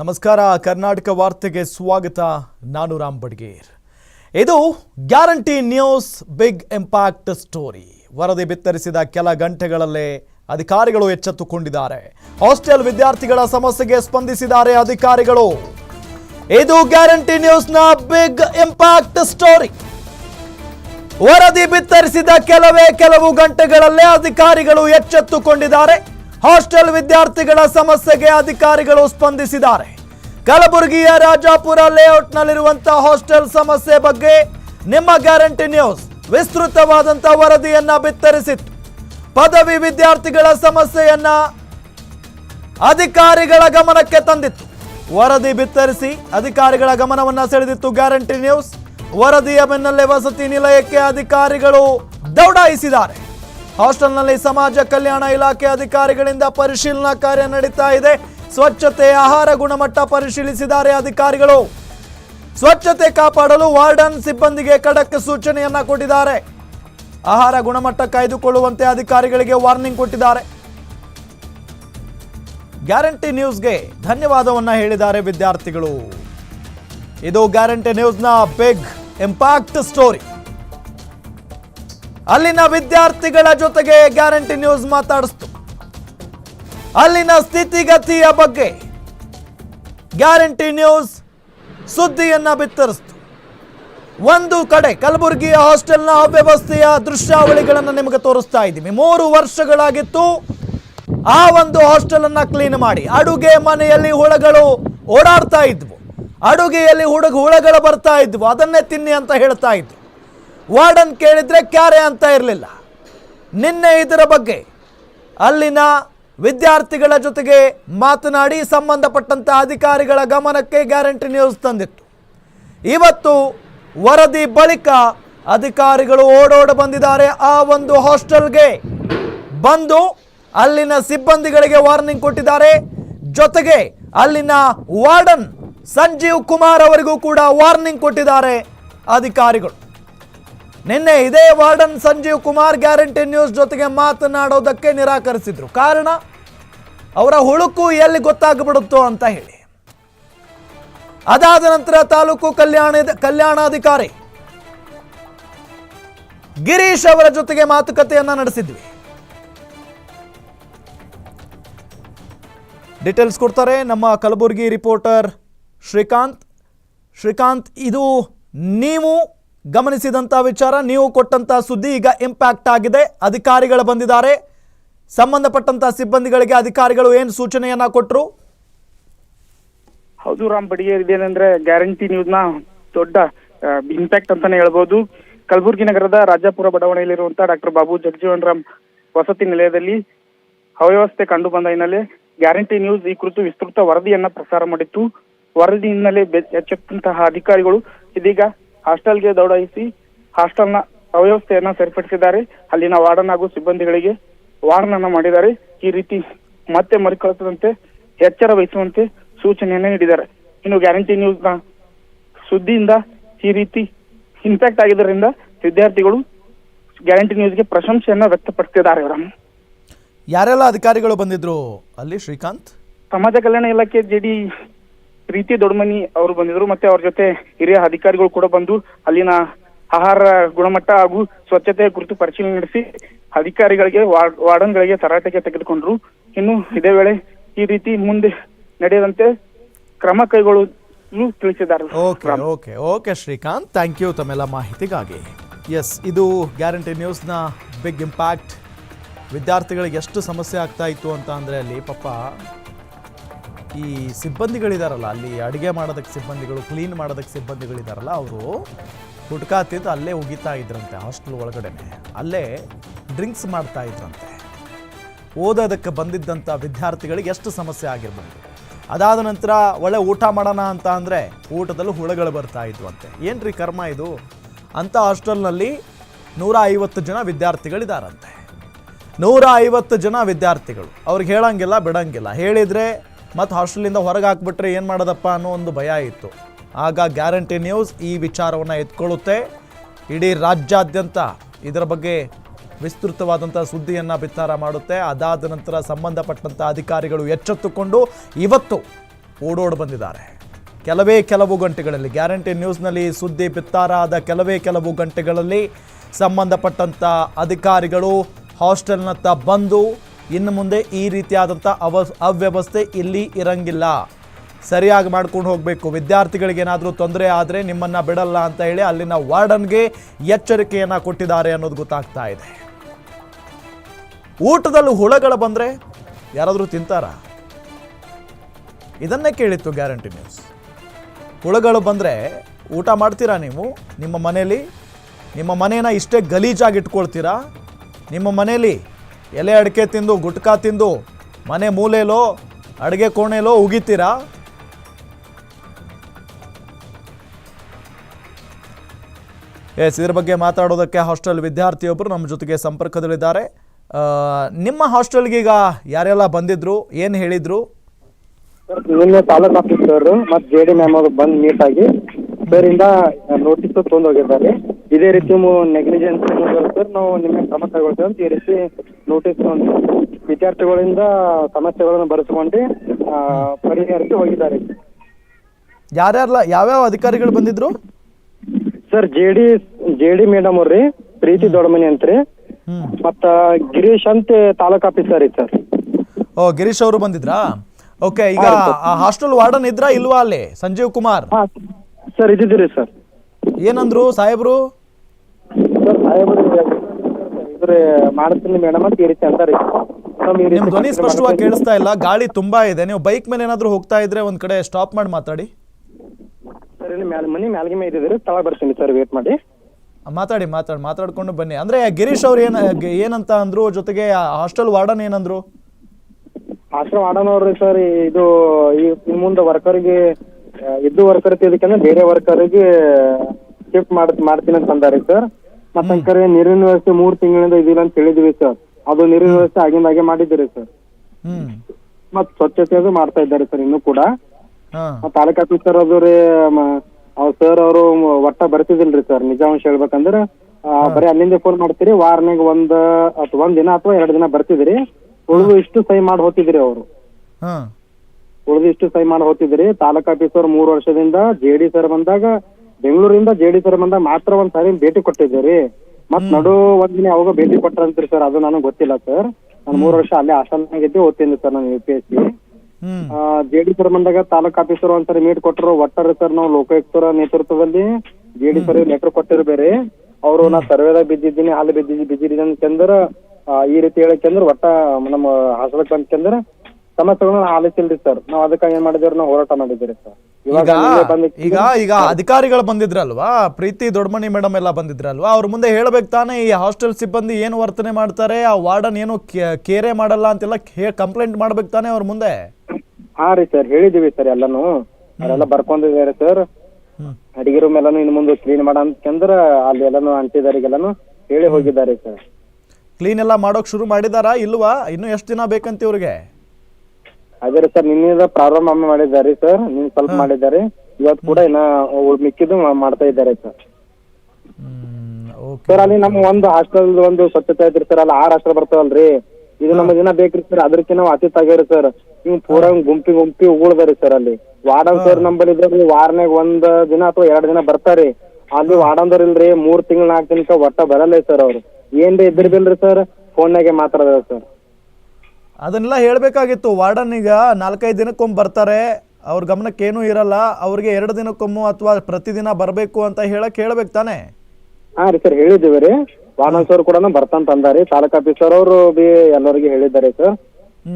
ನಮಸ್ಕಾರ, ಕರ್ನಾಟಕ ವಾರ್ತೆಗೆ ಸ್ವಾಗತ. ನಾನು ರಾಮ್ ಬಡ್ಗೇರ್. ಇದು guarantee news big impact story. ವರದಿ ಬಿತ್ತರಿಸಿದ ಕೆಲ ಗಂಟೆಗಳಲ್ಲೇ ಅಧಿಕಾರಿಗಳು ಎಚ್ಚೆತ್ತುಕೊಂಡಿದ್ದಾರೆ. ಹಾಸ್ಟೆಲ್ ವಿದ್ಯಾರ್ಥಿಗಳ ಸಮಸ್ಯೆಗೆ ಸ್ಪಂದಿಸಿದ್ದಾರೆ ಅಧಿಕಾರಿಗಳು. ಇದು ಗ್ಯಾರಂಟಿ ನ್ಯೂಸ್ನ ಬಿಗ್ ಇಂಪ್ಯಾಕ್ಟ್ ಸ್ಟೋರಿ. ವರದಿ ಬಿತ್ತರಿಸಿದ ಕೆಲವೇ ಕೆಲವು ಗಂಟೆಗಳಲ್ಲೇ ಅಧಿಕಾರಿಗಳು ಎಚ್ಚೆತ್ತುಕೊಂಡಿದ್ದಾರೆ. ಹಾಸ್ಟೆಲ್ ವಿದ್ಯಾರ್ಥಿಗಳ ಸಮಸ್ಯೆಗೆ ಅಧಿಕಾರಿಗಳು ಸ್ಪಂದಿಸಿದ್ದಾರೆ. ಕಲಬುರಗಿಯ ರಾಜಾಪುರ ಲೇಔಟ್ನಲ್ಲಿರುವಂತಹ ಹಾಸ್ಟೆಲ್ ಸಮಸ್ಯೆ ಬಗ್ಗೆ ನಿಮ್ಮ ಗ್ಯಾರಂಟಿ ನ್ಯೂಸ್ ವಿಸ್ತೃತವಾದಂಥ ವರದಿಯನ್ನ ಬಿತ್ತರಿಸಿತ್ತು. ಪದವಿ ವಿದ್ಯಾರ್ಥಿಗಳ ಸಮಸ್ಯೆಯನ್ನ ಅಧಿಕಾರಿಗಳ ಗಮನಕ್ಕೆ ತಂದಿತ್ತು. ವರದಿ ಬಿತ್ತರಿಸಿ ಅಧಿಕಾರಿಗಳ ಗಮನವನ್ನ ಸೆಳೆದಿತ್ತು ಗ್ಯಾರಂಟಿ ನ್ಯೂಸ್. ವರದಿಯ ಬೆನ್ನಲ್ಲೇ ವಸತಿ ನಿಲಯಕ್ಕೆ ಅಧಿಕಾರಿಗಳು ದೌಡಾಯಿಸಿದ್ದಾರೆ. ಹಾಸ್ಟೆಲ್ನಲ್ಲಿ ಸಮಾಜ ಕಲ್ಯಾಣ ಇಲಾಖೆ ಅಧಿಕಾರಿಗಳಿಂದ ಪರಿಶೀಲನಾ ಕಾರ್ಯ ನಡೀತಾ ಇದೆ. ಸ್ವಚ್ಛತೆ, ಆಹಾರ ಗುಣಮಟ್ಟ ಪರಿಶೀಲಿಸಿದ್ದಾರೆ ಅಧಿಕಾರಿಗಳು. ಸ್ವಚ್ಛತೆ ಕಾಪಾಡಲು ವಾರ್ಡನ್ ಸಿಬ್ಬಂದಿಗೆ ಖಡಕ್ ಸೂಚನೆಯನ್ನ ಕೊಟ್ಟಿದ್ದಾರೆ. ಆಹಾರ ಗುಣಮಟ್ಟ ಕಾಯ್ದುಕೊಳ್ಳುವಂತೆ ಅಧಿಕಾರಿಗಳಿಗೆ ವಾರ್ನಿಂಗ್ ಕೊಟ್ಟಿದ್ದಾರೆ. ಗ್ಯಾರಂಟಿ ನ್ಯೂಸ್ಗೆ ಧನ್ಯವಾದವನ್ನ ಹೇಳಿದ್ದಾರೆ ವಿದ್ಯಾರ್ಥಿಗಳು. ಇದು ಗ್ಯಾರಂಟಿ ನ್ಯೂಸ್ನ ಬಿಗ್ ಇಂಪ್ಯಾಕ್ಟ್ ಸ್ಟೋರಿ. ಅಲ್ಲಿನ ವಿದ್ಯಾರ್ಥಿಗಳ ಜೊತೆಗೆ ಗ್ಯಾರಂಟಿ ನ್ಯೂಸ್ ಮಾತಾಡಿಸ್ತು. ಅಲ್ಲಿನ ಸ್ಥಿತಿಗತಿಯ ಬಗ್ಗೆ ಗ್ಯಾರಂಟಿ ನ್ಯೂಸ್ ಸುದ್ದಿಯನ್ನ ಬಿತ್ತರಿಸ್ತು. ಒಂದು ಕಡೆ ಕಲಬುರಗಿಯ ಹಾಸ್ಟೆಲ್ನ ಅವ್ಯವಸ್ಥೆಯ ದೃಶ್ಯಾವಳಿಗಳನ್ನು ನಿಮಗೆ ತೋರಿಸ್ತಾ ಇದ್ದೀವಿ. ಮೂರು ವರ್ಷಗಳಾಗಿತ್ತು. ಆ ಒಂದು ಹಾಸ್ಟೆಲ್ ಅನ್ನ ಕ್ಲೀನ್ ಮಾಡಿ ಅಡುಗೆ ಮನೆಯಲ್ಲಿ ಹುಳಗಳು ಓಡಾಡ್ತಾ ಇದ್ವು. ಅಡುಗೆಯಲ್ಲಿ ಹುಡುಗ ಹುಳಗಳು ಬರ್ತಾ ಇದ್ವು. ಅದನ್ನೇ ತಿನ್ನಿ ಅಂತ ಹೇಳ್ತಾ ಇದ್ವು ವಾರ್ಡನ್ ಕೇಳಿದರೆ ಕ್ಯಾರೆ ಅಂತ ಇರಲಿಲ್ಲ. ನಿನ್ನೆ ಇದರ ಬಗ್ಗೆ ಅಲ್ಲಿನ ವಿದ್ಯಾರ್ಥಿಗಳ ಜೊತೆಗೆ ಮಾತನಾಡಿ ಸಂಬಂಧಪಟ್ಟಂಥ ಅಧಿಕಾರಿಗಳ ಗಮನಕ್ಕೆ ಗ್ಯಾರಂಟಿ ನ್ಯೂಸ್ ತಂದಿತ್ತು. ಇವತ್ತು ವರದಿ ಬಳಿಕ ಅಧಿಕಾರಿಗಳು ಓಡೋಡ ಬಂದಿದ್ದಾರೆ ಆ ಒಂದು ಹಾಸ್ಟೆಲ್ಗೆ. ಬಂದು ಅಲ್ಲಿನ ಸಿಬ್ಬಂದಿಗಳಿಗೆ ವಾರ್ನಿಂಗ್ ಕೊಟ್ಟಿದ್ದಾರೆ. ಜೊತೆಗೆ ಅಲ್ಲಿನ ವಾರ್ಡನ್ ಸಂಜೀವ್ ಕುಮಾರ್ ಅವರಿಗೂ ಕೂಡ ವಾರ್ನಿಂಗ್ ಕೊಟ್ಟಿದ್ದಾರೆ ಅಧಿಕಾರಿಗಳು. ನಿನ್ನೆ ಇದೇ warden Sanjeev Kumar guarantee news ಜೊತೆಗೆ ಮಾತನಾಡೋದಕ್ಕೆ ನಿರಾಕರಿಸಿದ್ರು. ಕಾರಣ, ಅವರ ಹುಳುಕು ಎಲ್ಲಿ ಗೊತ್ತಾಗ್ಬಿಡುತ್ತೋ ಅಂತ ಹೇಳಿ. ಅದಾದ ನಂತರ ತಾಲೂಕು ಕಲ್ಯಾಣ, ಕಲ್ಯಾಣಾಧಿಕಾರಿ ಗಿರೀಶ್ ಅವರ ಜೊತೆಗೆ ಮಾತುಕತೆಯನ್ನ ನಡೆಸಿದ್ವಿ. ಡೀಟೇಲ್ಸ್ ಕೊಡ್ತಾರೆ ನಮ್ಮ ಕಲಬುರಗಿ ರಿಪೋರ್ಟರ್ ಶ್ರೀಕಾಂತ್. ಶ್ರೀಕಾಂತ್, ಇದು ನೀವು ಗಮನಿಸಿದಂಥ ವಿಚಾರ, ನೀವು ಕೊಟ್ಟಂತ ಸುದ್ದಿ ಈಗ ಇಂಪ್ಯಾಕ್ಟ್ ಆಗಿದೆ. ಅಧಿಕಾರಿಗಳು ಬಂದಿದ್ದಾರೆ. ಸಂಬಂಧಪಟ್ಟಂತಹ ಸಿಬ್ಬಂದಿಗಳಿಗೆ ಅಧಿಕಾರಿಗಳು ಏನು ಸೂಚನೆಯನ್ನ ಕೊಟ್ಟರು ಹೌದು ರಾಮ್ ಬಡಿಗೆ ಇದೇನಂದ್ರೆ ಗ್ಯಾರಂಟಿ ನ್ಯೂಸ್ನ ದೊಡ್ಡ ಇಂಪ್ಯಾಕ್ಟ್ ಅಂತಾನೆ ಹೇಳ್ಬೋದು. ಕಲಬುರಗಿ ನಗರದ ರಾಜಾಪುರ ಬಡಾವಣೆಯಲ್ಲಿರುವಂತಹ ಡಾಕ್ಟರ್ ಬಾಬು ಜಗಜೀವನ್ ರಾಮ್ ವಸತಿ ನಿಲಯದಲ್ಲಿ ಅವ್ಯವಸ್ಥೆ ಕಂಡು ಬಂದ ಹಿನ್ನೆಲೆ ಗ್ಯಾರಂಟಿ ನ್ಯೂಸ್ ಈ ಕುರಿತು ವಿಸ್ತೃತ ವರದಿಯನ್ನ ಪ್ರಸಾರ ಮಾಡಿತ್ತು. ವರದಿ ಹಿನ್ನೆಲೆ ಎಚ್ಚೆತ್ತಂತಹ ಅಧಿಕಾರಿಗಳು ಇದೀಗ ಹಾಸ್ಟೆಲ್ಗೆ ದೌಡಾಯಿಸಿ ಹಾಸ್ಟೆಲ್ನ ಅವ್ಯವಸ್ಥೆಯನ್ನ ಸರಿಪಡಿಸಿದ್ದಾರೆ. ಅಲ್ಲಿನ ವಾರ್ಡನ್ ಹಾಗೂ ಸಿಬ್ಬಂದಿಗಳಿಗೆ ವಾರ್ನ್ ಅನ್ನ ಮಾಡಿದ್ದಾರೆ. ಈ ರೀತಿ ಮತ್ತೆ ಮರುಕಳಿಸದಂತೆ ಎಚ್ಚರ ವಹಿಸುವಂತೆ ಸೂಚನೆಯನ್ನ ನೀಡಿದ್ದಾರೆ. ಇನ್ನು ಗ್ಯಾರಂಟಿ ನ್ಯೂಸ್ನ ಸುದ್ದಿಯಿಂದ ಈ ರೀತಿ ಇಂಪ್ಯಾಕ್ಟ್ ಆಗಿದ್ದರಿಂದ ವಿದ್ಯಾರ್ಥಿಗಳು ಗ್ಯಾರಂಟಿ ನ್ಯೂಸ್ಗೆ ಪ್ರಶಂಸೆಯನ್ನ ವ್ಯಕ್ತಪಡಿಸಿದ್ದಾರೆ ರಾಮ್ ಯಾರೆಲ್ಲ ಅಧಿಕಾರಿಗಳು ಬಂದಿದ್ರು ಅಲ್ಲಿ ಶ್ರೀಕಾಂತ್? ಸಮಾಜ ಕಲ್ಯಾಣ ಇಲಾಖೆ ಜೆಡಿ ಪ್ರೀತಿ ದೊಡ್ಡಮನಿ ಅವರು ಬಂದಿದ್ರು ಮತ್ತೆ ಅವ್ರ ಜೊತೆ ಹಿರಿಯ ಅಧಿಕಾರಿಗಳು ಕೂಡ ಬಂದು ಅಲ್ಲಿನ ಆಹಾರ ಗುಣಮಟ್ಟ ಹಾಗೂ ಸ್ವಚ್ಛತೆ ಕುರಿತು ಪರಿಶೀಲನೆ ನಡೆಸಿ ಅಧಿಕಾರಿಗಳಿಗೆ ವಾರ್ಡ್- ವಾರ್ಡನ್ಗಳಿಗೆ ತರಾಟೆಗೆ ತೆಗೆದುಕೊಂಡ್ರು. ಇನ್ನು ಇದೇ ವೇಳೆ ಈ ರೀತಿ ಮುಂದೆ ನಡೆಯದಂತೆ ಕ್ರಮ ಕೈಗೊಳ್ಳಲು ತಿಳಿಸಿದ್ದಾರೆ. Okay okay okay Srikanth. Thank you ತಮ್ಮೆಲ್ಲ ಮಾಹಿತಿಗಾಗಿ. ಎಸ್ ಇದು ಗ್ಯಾರಂಟಿ ನ್ಯೂಸ್ನ ಬಿಗ್ ಇಂಪ್ಯಾಕ್ಟ್ ವಿದ್ಯಾರ್ಥಿಗಳಿಗೆ ಎಷ್ಟು ಸಮಸ್ಯೆ ಆಗ್ತಾ ಇತ್ತು ಅಂತ ಅಂದರೆ ಅಲ್ಲಿ ಪಾಪ ಈ ಸಿಬ್ಬಂದಿಗಳಿದಾರಲ್ಲ, ಅಲ್ಲಿ ಅಡುಗೆ ಮಾಡೋದಕ್ಕೆ ಸಿಬ್ಬಂದಿಗಳು ಕ್ಲೀನ್ ಮಾಡೋದಕ್ಕೆ ಸಿಬ್ಬಂದಿಗಳಿದಾರಲ್ಲ, ಅವರು ಹುಡ್ಕಾ ತಿಂದು ಅಲ್ಲೇ ಉಗಿತಾ ಇದ್ರಂತೆ ಹಾಸ್ಟೆಲ್ ಒಳಗಡೆನೆ. ಅಲ್ಲೇ ಡ್ರಿಂಕ್ಸ್ ಮಾಡ್ತಾ ಇದ್ರಂತೆ. ಓದೋದಕ್ಕೆ ಬಂದಿದ್ದಂಥ ವಿದ್ಯಾರ್ಥಿಗಳಿಗೆ ಎಷ್ಟು ಸಮಸ್ಯೆ ಆಗಿರ್ಬೋದು. ಅದಾದ ನಂತರ ಒಳ್ಳೆ ಊಟ ಮಾಡೋಣ ಅಂತ ಅಂದರೆ ಊಟದಲ್ಲೂ ಹುಳಗಳು ಬರ್ತಾ ಇದ್ವಂತೆ. ಏನ್ರಿ ಕರ್ಮ ಇದು? ಅಂಥ ಹಾಸ್ಟೆಲ್ನಲ್ಲಿ ನೂರ ಐವತ್ತು ಜನ ವಿದ್ಯಾರ್ಥಿಗಳಿದಾರಂತೆ. ನೂರ ಐವತ್ತು ಜನ ವಿದ್ಯಾರ್ಥಿಗಳು. ಅವ್ರಿಗೆ ಹೇಳಂಗಿಲ್ಲ, ಬಿಡಂಗಿಲ್ಲ. ಹೇಳಿದರೆ ಮತ್ತು ಹಾಸ್ಟೆಲಿಂದ ಹೊರಗೆ ಹಾಕ್ಬಿಟ್ರೆ ಏನು ಮಾಡೋದಪ್ಪ ಅನ್ನೋ ಒಂದು ಭಯ ಇತ್ತು. ಆಗ ಗ್ಯಾರಂಟಿ ನ್ಯೂಸ್ ಈ ವಿಚಾರವನ್ನು ಎತ್ಕೊಳ್ಳುತ್ತೆ. ಇಡೀ ರಾಜ್ಯಾದ್ಯಂತ ಇದರ ಬಗ್ಗೆ ವಿಸ್ತೃತವಾದಂಥ ಸುದ್ದಿಯನ್ನು ಬಿತ್ತಾರ ಮಾಡುತ್ತೆ. ಅದಾದ ನಂತರ ಸಂಬಂಧಪಟ್ಟಂಥ ಅಧಿಕಾರಿಗಳು ಎಚ್ಚೆತ್ತುಕೊಂಡು ಇವತ್ತು ಓಡೋಡ್ ಬಂದಿದ್ದಾರೆ. ಕೆಲವೇ ಕೆಲವು ಗಂಟೆಗಳಲ್ಲಿ, ಗ್ಯಾರಂಟಿ ನ್ಯೂಸ್ನಲ್ಲಿ ಸುದ್ದಿ ಬಿತ್ತಾರ ಆದ ಕೆಲವೇ ಕೆಲವು ಗಂಟೆಗಳಲ್ಲಿ ಸಂಬಂಧಪಟ್ಟಂಥ ಅಧಿಕಾರಿಗಳು ಹಾಸ್ಟೆಲ್ನತ್ತ ಬಂದು ಇನ್ನು ಮುಂದೆ ಈ ರೀತಿಯಾದಂಥ ಅವ, ಅವ್ಯವಸ್ಥೆ ಇಲ್ಲಿ ಇರಂಗಿಲ್ಲ. ಸರಿಯಾಗಿ ಮಾಡ್ಕೊಂಡು ಹೋಗಬೇಕು. ವಿದ್ಯಾರ್ಥಿಗಳಿಗೆ ಏನಾದರೂ ತೊಂದರೆ ಆದರೆ ನಿಮ್ಮನ್ನು ಬಿಡಲ್ಲ ಅಂತ ಹೇಳಿ ಅಲ್ಲಿನ ವಾರ್ಡನ್ಗೆ ಎಚ್ಚರಿಕೆಯನ್ನು ಕೊಟ್ಟಿದ್ದಾರೆ ಅನ್ನೋದು ಗೊತ್ತಾಗ್ತಾ ಇದೆ. ಊಟದಲ್ಲೂ ಹುಳಗಳು ಬಂದರೆ ಯಾರಾದರೂ ತಿಂತಾರಾ? ಇದನ್ನೇ ಕೇಳಿತ್ತು ಗ್ಯಾರಂಟಿ ನ್ಯೂಸ್. ಹುಳಗಳು ಬಂದರೆ ಊಟ ಮಾಡ್ತೀರಾ ನೀವು? ನಿಮ್ಮ ಮನೇಲಿ? ನಿಮ್ಮ ಮನೇನ ಇಷ್ಟೇ ಗಲೀಜಾಗಿ ಇಟ್ಕೊಳ್ತೀರಾ? ನಿಮ್ಮ ಮನೇಲಿ ಎಲೆ ಅಡಿಕೆ ತಿಂದು, ಗುಟ್ಕಾ ತಿಂದು, ಮನೆ ಮೂಲೆಯಲ್ಲೋ ಅಡುಗೆ ಕೋಣೆಲೋ ಉಗಿತೀರಾ? ಎಸ್, ಇದ್ರ ಬಗ್ಗೆ ಮಾತಾಡೋದಕ್ಕೆ ಹಾಸ್ಟೆಲ್ ವಿದ್ಯಾರ್ಥಿಯೊಬ್ಬರು ನಮ್ಮ ಜೊತೆಗೆ ಸಂಪರ್ಕದಲ್ಲಿದ್ದಾರೆ. ನಿಮ್ಮ ಹಾಸ್ಟೆಲ್ಗೆ ಈಗ ಯಾರೆಲ್ಲ ಬಂದಿದ್ರು, ಏನು ಹೇಳಿದ್ರು? ನಿನ್ನೆ ತಾಲೂಕ್ ಆಫೀಸರ್ ಮತ್ತೆ ಜೆ ಡಿ ಮ್ಯಾಮ್ ಮೀಟ್ ಆಗಿ ಇದರಿಂದ ನೋಟಿಸ್ ತೊಗೊಂಡು ಹೋಗಿದ್ದಾರೆ ಇದೇ ರೀತಿ ನೆಗ್ಲಿಜೆನ್ಸ್ ಸರ್. ನಾವು ನಿಮಗೆ ಕ್ರಮ ತಗೊಳ್ತೇವೆ ಅಂತ ಈ ರೀತಿ ನೋಟಿಸ್ ತಗೊಂಡು ವಿದ್ಯಾರ್ಥಿಗಳಿಂದ ಸಮಸ್ಯೆಗಳನ್ನು ಬರೆಸ್ಕೊಂಡು ಪರಿಹರಿಸಿ ಹೋಗಿದ್ದಾರೆ. ಯಾರ್ಯಾರಲ್ಲ ಯಾವ್ಯಾವ ಅಧಿಕಾರಿಗಳು ಬಂದಿದ್ರು? Sir J D J D madam ಅವ್ರಿ ಪ್ರೀತಿ ದೊಡ್ಡಮನಿ ಅಂತ್ರಿ ಮತ್ತ ಗಿರೀಶ್ ಅಂತ ತಾಲೂಕ್ ಆಫೀಸರ್ ಸರ್. ಓ ಗಿರೀಶ್ ಅವರು ಬಂದಿದ್ರಾ? ಓಕೆ ಈಗ ಹಾಸ್ಟೆಲ್ ವಾರ್ಡನ್ ಇದ್ರಾ ಇಲ್ವಾ ಅಲ್ಲಿ? ಸಂಜೀವ್ ಕುಮಾರ್? ಸರ್ ಇದ್ದಿದ್ದೀರಿ ಸರ್. ಏನಂದ್ರು ಸಾಹೇಬ್ರು? ಸರ್ ಸಾಹೇಬ್ರು ಇದ್ರೆ ಮಾಡ್ತೀನಿ ಮೇಡಮ್ ಅಂತ ಈ ರೀತಿ ಅಂತಾರೆ. ನಮ್ ಈ ನಿಮ್ ರೀತಿ ಧ್ವನಿ ಸ್ಪಷ್ಟವಾಗಿ ಕೇಳಿಸ್ತಾ ಇಲ್ಲ ಗಾಳಿ ತುಂಬಾ ಇದೆ. ನೀವು ಬೈಕ್ ಮೇಲೆ ಏನಾದ್ರೂ ಹೋಗ್ತಾ ಇದ್ರೆ ಒಂದ್ ಕಡೆ ಸ್ಟಾಪ್ ಮಾಡಿ ಮಾತಾಡಿ. ಸರ್ ಇಲ್ಲಿ ಮ್ಯಾಲ ಮನಿ ಮ್ಯಾಲ್ಗೆ ಮೇ ತಳ ಬರ್ತೀನಿ ಸರ್ ವೇಟ್ ಮಾಡಿ. ಮಾತಾಡಿ ಮಾತಾಡಿ ಮಾತಾಡ್ಕೊಂಡು ಬನ್ನಿ. ಅಂದ್ರೆ ಗಿರೀಶ್ ಅವ್ರು ಏನ್ ಏನಂತ ಅಂದ್ರು ಜೊತೆಗೆ ಹಾಸ್ಟೆಲ್ ವಾರ್ಡನ್ ಏನಂದ್ರು? ಆಶ್ರಮ ಅವ್ರ ಸರ್ ಇದು ಈ ಇನ್ ಮುಂದೆ ವರ್ಕರ್ಗೆ ಇದ್ದು ವರ್ಕರ್ ಇದಕ್ಕೆ ಬೇರೆ ವರ್ಕರ್ಗೆ ಶಿಫ್ಟ್ ಮಾಡ್ ಮಾಡ್ತೀನಿ ಅಂತ ಅಂದಾರೆ ಸರ್. ಮತ್ತಂಕರೆ ನೀರಿನ ವ್ಯವಸ್ಥೆ ಮೂರ್ ತಿಂಗಳಿಂದ ಇದಿಲ್ಲ ಅಂತ ಹೇಳಿದ್ವಿ ಸರ್. ಅದು ನೀರಿನ ವ್ಯವಸ್ಥೆ ಆಗಿಂದಾಗೆ ಮಾಡಿದ್ದೀರಿ ಸರ್. ಹ್ಮ್. ಮತ್ ಸ್ವಚ್ಛತೆ ಅದು ಮಾಡ್ತಾ ಇದ್ದಾರೆ ಸರ್ ಇನ್ನು ಕೂಡ. ತಾಲೂಕಾ ಮತ್ತ್ ತಾಲೂಕ್ ಆಫೀಸರ್ ಅದು ರೀ ಸರ್ ಅವರು ಒಟ್ಟ ಬರ್ತಿದಿಲ್ರಿ ಸರ್. ನಿಜಾಂಶ ಹೇಳ್ಬೇಕಂದ್ರ ಆ, ಬರೀ ಅಲ್ಲಿಂದ ಫೋನ್ ಮಾಡ್ತೀರಿ ವಾರನಾಗ ಒಂದ್ ಅಥವಾ ಒಂದ್ ದಿನ ಅಥವಾ ಎರಡ್ ದಿನ ಬರ್ತಿದ್ರಿ ಉಳಿದು ಇಷ್ಟು ಸಹಿ ಮಾಡಿ ಹೋಗ್ತಿದ್ರಿ ಅವರು. ಹಾ. ಉಳಿದು ಇಷ್ಟು ಸಹಿ ಮಾಡಿ ಹೋಗ್ತಿದ್ರಿ ತಾಲೂಕ್ ಆಫೀಸರ್ ಮೂರ್ ವರ್ಷದಿಂದ ಜೆ ಡಿ ಸರ್ ಬಂದಾಗ ಬೆಂಗಳೂರಿಂದ ಜೆ ಡಿ ಸರ್ ಬಂದಾಗ ಮಾತ್ರ ಒಂದ್ ಸಾರಿ ಭೇಟಿ ಕೊಟ್ಟಿದ್ದೀರಿ. ಮತ್ ನಡು ಒಂದ್ ದಿನ ಯಾವಾಗ ಭೇಟಿ ಕೊಟ್ರಂತ್ರಿ ಸರ್ ಅದು ನನಗ್ ಗೊತ್ತಿಲ್ಲ ಸರ್. ನಾನು ಮೂರ್ ವರ್ಷ ಅಲ್ಲೇ ಇದ್ದೆ ಓದ್ತೀನಿ ಸರ್ ನಾನು U P S C. J D sir ಬಂದಾಗ ತಾಲೂಕ್ ಆಫೀಸರ್ ಒಂದ್ಸರಿ ಮೀಟ್ ಕೊಟ್ಟರು ಒಟ್ಟಾರೆ ಸರ್ ನಾವು ಲೋಕಾಯುಕ್ತರ ನೇತೃತ್ವದಲ್ಲಿ ಜೆ ಡಿ ಸರ್ ಲೆಟರ್ ಕೊಟ್ಟಿರು ಬೇರೆ ಅವರು ನಾ ಸರ್ವೆದಾಗ ಬಿದ್ದಿದ್ದೀನಿ ಹಾಲು ಬಿದ್ದಿದ್ದೀನಿ ಬಿದ್ದಿದ್ದೀನಿ ಅಂತಂದ್ರ ಕೇಂದ್ರ ಈ ರೀತಿ ಹೇಳಕ್ಕೆಂದ್ರ ಒಟ್ಟ ನಮ್ಮ ಹಾಸ್ಟೆಲ್ ಕೇಂದ್ರ ಸಮಸ್ಯೆಗಳನ್ನ ಆಲಿಸಿಲ್ರಿ ಸರ್. ನಾವು ಅದಕ್ಕಾಗಿ ಏನ್ ಮಾಡಿದೇವ್ರಿ ನಾವು ಹೋರಾಟ ಮಾಡಿದ್ದೀರಿ ಸರ್. ಈಗ ಈಗ ಈಗ ಅಧಿಕಾರಿಗಳು ಬಂದಿದ್ರಲ್ವಾ? ಪ್ರೀತಿ ದೊಡ್ಡಮಣಿ ಮೇಡಮ್ ಎಲ್ಲ ಬಂದಿದ್ರಲ್ವಾ? ಅವ್ರ ಮುಂದೆ ಹೇಳ್ಬೇಕು ತಾನೇ ಈ ಹಾಸ್ಟೆಲ್ ಸಿಬ್ಬಂದಿ ಏನು ವರ್ತನೆ ಮಾಡ್ತಾರೆ ಆ ವಾರ್ಡನ್ ಏನು ಕೇರೆ ಮಾಡಲ್ಲ ಅಂತೆಲ್ಲ ಕಂಪ್ಲೇಂಟ್ ಮಾಡ್ಬೇಕು ತಾನೇ ಅವ್ರ ಮುಂದೆ? ಹಾ ರೀ ಸರ್ ಹೇಳಿದೀವಿ ಸರ್ ಎಲ್ಲಾನು. ಅವರೆಲ್ಲ ಬರ್ಕೊಂಡಿದ್ದಾರೆ ಸರ್. ಅಡಿಗೆ ರೂಮ್ ಎಲ್ಲಾನು ಇನ್ನು ಮುಂದೆ ಕ್ಲೀನ್ ಮಾಡ ಅಂತಂದ್ರ ಅಲ್ಲಿ ಎಲ್ಲಾನು ಅಂಟಿದಾರಿಗೆಲ್ಲಾನು ಹೇಳಿ ಹೋಗಿದ್ದಾರೆ ಸರ್. ಕ್ಲೀನ್ ಎಲ್ಲ ಮಾಡೋಕ್ ಶುರು ಮಾಡಿದಾರಾ ಇಲ್ವಾ? ಇನ್ನು ಎಷ್ಟು ದಿನ ಬೇಕಂತ ಇವ್ರಿಗೆ? ಅದೇ ರೀ ಸರ್ ನಿನ್ನಿಂದ ಪ್ರಾರಂಭ ಮಾಡಿದ್ದಾರೆ ಸರ್ ನಿನ್ ಸ್ವಲ್ಪ ಮಾಡಿದ್ದಾರೆ. ಇವತ್ತು ಕೂಡ ಇನ್ನ ಉಳ್- ಮಿಕ್ಕಿದ್ದು ಮಾ- ಮಾಡ್ತಾ ಇದ್ದಾರೆ ಸರ್. ಓಕೆ. ಸರ್ ಅಲ್ಲಿ ನಮ್ಮ ಒಂದು ಹಾಸ್ಟೆಲ್ ಒಂದು ಸ್ವಚ್ಛತೆ ಐತ್ರಿ ಸರ್ ಅಲ್ಲಿ ಆರ್ ಹಾಸ್ಟೆಲ್ ಬರ್ತಾವಲ್ರಿ ಇದು ನಮ್ಮ ದಿನ ಬೇಕ್ರಿ ಸರ್ ಅದಕ್ಕೆ ನಾವು ಅತಿ ತಾಗ್ಯಾರಿ ಸರ್. ನೀವು ಪೂರ ಗುಂಪಿ ಗುಂಪಿ ಉಗುಳ್ದಾರಿ ಸರ್ ಅಲ್ಲಿ. ವಾರ್ಡನ್ ಸರ್ ನಂಬಲ್ಲಿ ಇದ್ರಿ ವಾರನಾಗ ಒಂದ್ ದಿನ ಅಥವಾ ಎರಡ್ ದಿನ ಬರ್ತಾರಿ. ಅಲ್ಲಿ ವಾರ್ಡನ್ದವ್ರ ಇಲ್ರಿ ಮೂರ್ ತಿಂಗಳ ನಾಲ್ಕು ದಿನಕ್ಕ ಒಟ್ಟ ಬರಲ್ಲ ಸರ್ ಅವ್ರು. ಏನ್ರಿ ಇದ್ದಿರ್ಬಿಲ್ರಿ ಸರ್ ಫೋನ್ನಾಗೆ ಮಾತಾಡೋದ ಸರ್. ಅದನ್ನೆಲ್ಲ ಹೇಳಬೇಕಾಗಿತ್ತು. ವಾರ್ಡನ್ ಈಗ ನಾಲ್ಕೈದು ದಿನಕ್ಕೊಮ್ಮೆ ಬರ್ತಾರೆ. ಅವ್ರ ಗಮನಕ್ಕೆ ಏನೂ ಇರಲ್ಲ. ಅವ್ರಿಗೆ ಎರಡು ದಿನಕ್ಕೊಮ್ಮೆ ಅಥವಾ ಪ್ರತಿದಿನ ಬರಬೇಕು ಅಂತ ಹೇಳಕ್ ಹೇಳ್ಬೇಕು ತಾನೆ? ಹಾ ರೀ ಸರ್ ಹೇಳಿದ್ದೀವಿ ರೀ. ವಾಹನ ಸರ್ ಕೂಡ ಬರ್ತಂತ ಅಂದಾರಿ ತಾಲೂಕ್ ಆಫೀಸರ್ ಅವರು ಬಿ ಎಲ್ಲರಿಗೆ ಹೇಳಿದ್ದಾರೆ ಸರ್.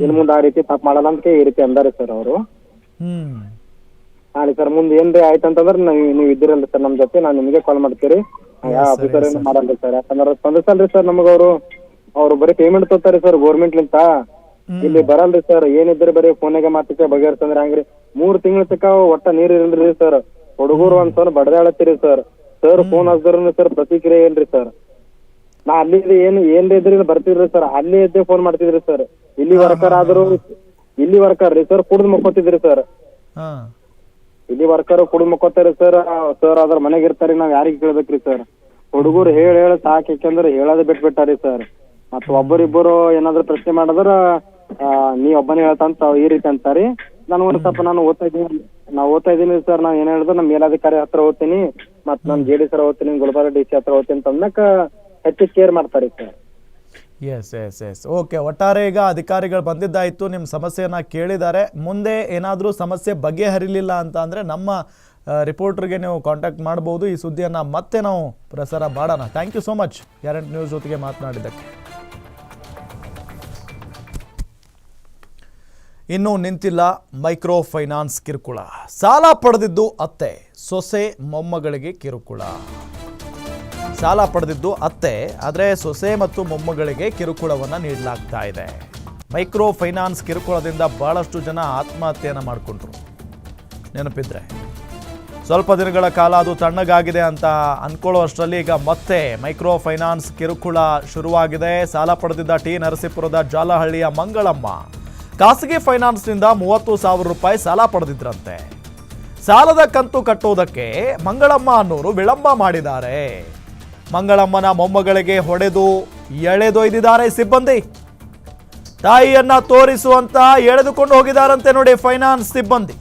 ಇನ್ ಮುಂದೆ ಆ ರೀತಿ ತಪ್ಪು ಮಾಡಲ್ಲ ಅಂತ ಈ ರೀತಿ ಅಂದಾರೆ ಸರ್ ಅವರು. ಹ್ಮ್. ಹಾ ರೀ ಸರ್ ಮುಂದೆ ಏನ್ರಿ ಆಯ್ತು ಅಂತಂದ್ರೆ ನೀವು ನೀವು ಇದ್ದೀರಲ್ಲ ಸರ್ ನಮ್ಮ ಜೊತೆ. ನಾನು ನಿಮಗೆ ಕಾಲ್ ಮಾಡ್ತೀರಿ. ಯಾವ ಆಫೀಸರ್ ಏನು ಮಾಡಲ್ಲ ಸರ್. ಯಾಕಂದ್ರೆ ಸ್ಪಂದಿಸಲ್ರಿ ಸರ್ ನಮಗವರು ಅವ್ರು. ಬರೀ ಪೇಮೆಂಟ್ ತೊಗೊತಾರೆ ಸರ್ ಲಿಂತ. ಇಲ್ಲಿ ಬರಲ್ರಿ ಸರ್ ಏನಿದ್ರೆ ಬರೀ ಫೋನಾಗೆ ಮಾತಿಗೆ ಬಗೆಹರಿಸಂದ್ರೆ ಹಂಗ್ರಿ. ಮೂರ್ ತಿಂಗಳ ತಕ ಒಟ್ಟ ನೀರ್ ಇರಲ್ರಿ ಸರ್ ಹುಡುಗರು ಒಂದ್ ಸಲ ಬಡದಾಳತ್ತೀರಿ ಸರ್ ಸರ್ ಫೋನ್ ಹಚ್ಚಿದ್ರು ಸರ್ ಪ್ರತಿಕ್ರಿಯೆ ಇಲ್ರಿ ಸರ್ ನಾ ಅಲ್ಲಿ ಏನ್ ಏನ್ ಇದ್ರಿ ಬರ್ತಿದ್ರಿ ಸರ್ ಅಲ್ಲಿ ಇದ್ದೇ ಫೋನ್ ಮಾಡ್ತಿದ್ರಿ ಸರ್ ಇಲ್ಲಿ ವರ್ಕರ್ ಆದ್ರು ಇಲ್ಲಿ ವರ್ಕರ್ ರೀ ಸರ್ ಕುಡ್ದು ಮಕ್ಕೋತಿದ್ರಿ ಸರ್ ಇಲ್ಲಿ ವರ್ಕರ್ ಕುಡ್ದು ಮಕ್ಕೋತಾರೆ ಸರ್ ಸರ್ ಅದ್ರ ಮನೆಗೆ ಇರ್ತಾರಿ ನಾವ್ ಯಾರಿಗೆ ಕೇಳ್ಬೇಕ್ರಿ ಸರ್ ಹುಡುಗರು ಹೇಳ ಹೇಳ ಸಾಕ್ ಯಾಕಂದ್ರೆ ಹೇಳೋದ್ ಬಿಟ್ಬಿಟ್ಟಾರಿ ಸರ್ ಮತ್ತ ಒಬ್ಬರಿಬ್ಬರು ಏನಾದ್ರು ಪ್ರಶ್ನೆ ಮಾಡಿದ್ರ ನೀ ಒಬ್ಬನೇ ಹೇಳ್ತಂತ ಈ ರೀತಿ ಅಂತಾರಿ. ನಾನು ಒಂದ್ ಸ್ವಲ್ಪ ನಾನು ಓದ್ತಾ ಇದ್ದೀನಿ. ನಾವು ಓದ್ತಾ ಇದ್ದೀನಿ ಸರ್, ನಾನು ಏನ್ ಹೇಳಿದ್ರು ನಮ್ಮ ಮೇಲಾಧಿಕಾರಿ ಹತ್ರ ಓದ್ತೀನಿ ಮತ್ ನಾನು ಜೆ ಡಿ ಸರ್ ಓದ್ತೀನಿ, ಗುಲ್ಬರ್ಗ ಡಿ ಸಿ ಹತ್ರ ಓದ್ತೀನಿ ಅಂತ ಅಂದಕ್ಕ ಹೆಚ್ಚು ಕೇರ್ ಮಾಡ್ತಾರೆ sir. Yes yes yes okay ಒಟ್ಟಾರೆ ಈಗ ಅಧಿಕಾರಿಗಳು ಬಂದಿದ್ದಾಯ್ತು ನಿಮ್ಮ ಸಮಸ್ಯೆಯನ್ನು ಕೇಳಿದ್ದಾರೆ. ಮುಂದೆ ಏನಾದರೂ ಸಮಸ್ಯೆ ಬಗೆಹರಿಲಿಲ್ಲ ಅಂತ ಅಂದರೆ ನಮ್ಮ ರಿಪೋರ್ಟ್ರಿಗೆ ನೀವು ಕಾಂಟ್ಯಾಕ್ಟ್ ಮಾಡ್ಬೋದು. ಈ ಸುದ್ದಿಯನ್ನು ಮತ್ತೆ ನಾವು ಪ್ರಸಾರ ಮಾಡೋಣ. Thank you so much guarantee news ಜೊತೆಗೆ ಮಾತನಾಡಿದ್ದಕ್ಕೆ. ಇನ್ನೂ ನಿಂತಿಲ್ಲ ಮೈಕ್ರೋ ಫೈನಾನ್ಸ್ ಕಿರುಕುಳ. ಸಾಲ ಪಡೆದಿದ್ದು ಅತ್ತೆ, ಸೊಸೆ ಮೊಮ್ಮಗಳಿಗೆ ಕಿರುಕುಳ. ಸಾಲ ಪಡೆದಿದ್ದು ಅತ್ತೆ, ಆದರೆ ಸೊಸೆ ಮತ್ತು ಮೊಮ್ಮಗಳಿಗೆ ಕಿರುಕುಳವನ್ನು ನೀಡಲಾಗ್ತಾ ಇದೆ. ಮೈಕ್ರೋ ಫೈನಾನ್ಸ್ ಕಿರುಕುಳದಿಂದ ಬಹಳಷ್ಟು ಜನ ಆತ್ಮಹತ್ಯೆಯನ್ನು ಮಾಡಿಕೊಂಡ್ರು. ನೆನಪಿದ್ರೆ, ಸ್ವಲ್ಪ ದಿನಗಳ ಕಾಲ ಅದು ತಣ್ಣಗಾಗಿದೆ ಅಂತ ಅನ್ಕೊಳ್ಳುವಷ್ಟರಲ್ಲಿ ಈಗ ಮತ್ತೆ ಮೈಕ್ರೋ ಫೈನಾನ್ಸ್ ಕಿರುಕುಳ ಶುರುವಾಗಿದೆ. ಸಾಲ ಪಡೆದಿದ್ದ ಟಿ ನರಸೀಪುರದ ಜಾಲಹಳ್ಳಿಯ ಮಂಗಳಮ್ಮ ಖಾಸಗಿ ಫೈನಾನ್ಸ್ನಿಂದ ಮೂವತ್ತು ಸಾವಿರ ರೂಪಾಯಿ ಸಾಲ ಪಡೆದಿದ್ರಂತೆ. ಸಾಲದ ಕಂತು ಕಟ್ಟುವುದಕ್ಕೆ ಮಂಗಳಮ್ಮ ಅನ್ನೋರು ವಿಳಂಬ ಮಾಡಿದ್ದಾರೆ. ಮಂಗಳಮ್ಮನ ಮೊಮ್ಮಗಳಿಗೆ ಹೊಡೆದು ಎಳೆದೊಯ್ದಿದ್ದಾರೆ ಸಿಬ್ಬಂದಿ. ತಾಯಿಯನ್ನ ತೋರಿಸುವಂತ ಎಳೆದುಕೊಂಡು ಹೋಗಿದಾರಂತೆ ನೋಡಿ ಫೈನಾನ್ಸ್ ಸಿಬ್ಬಂದಿ.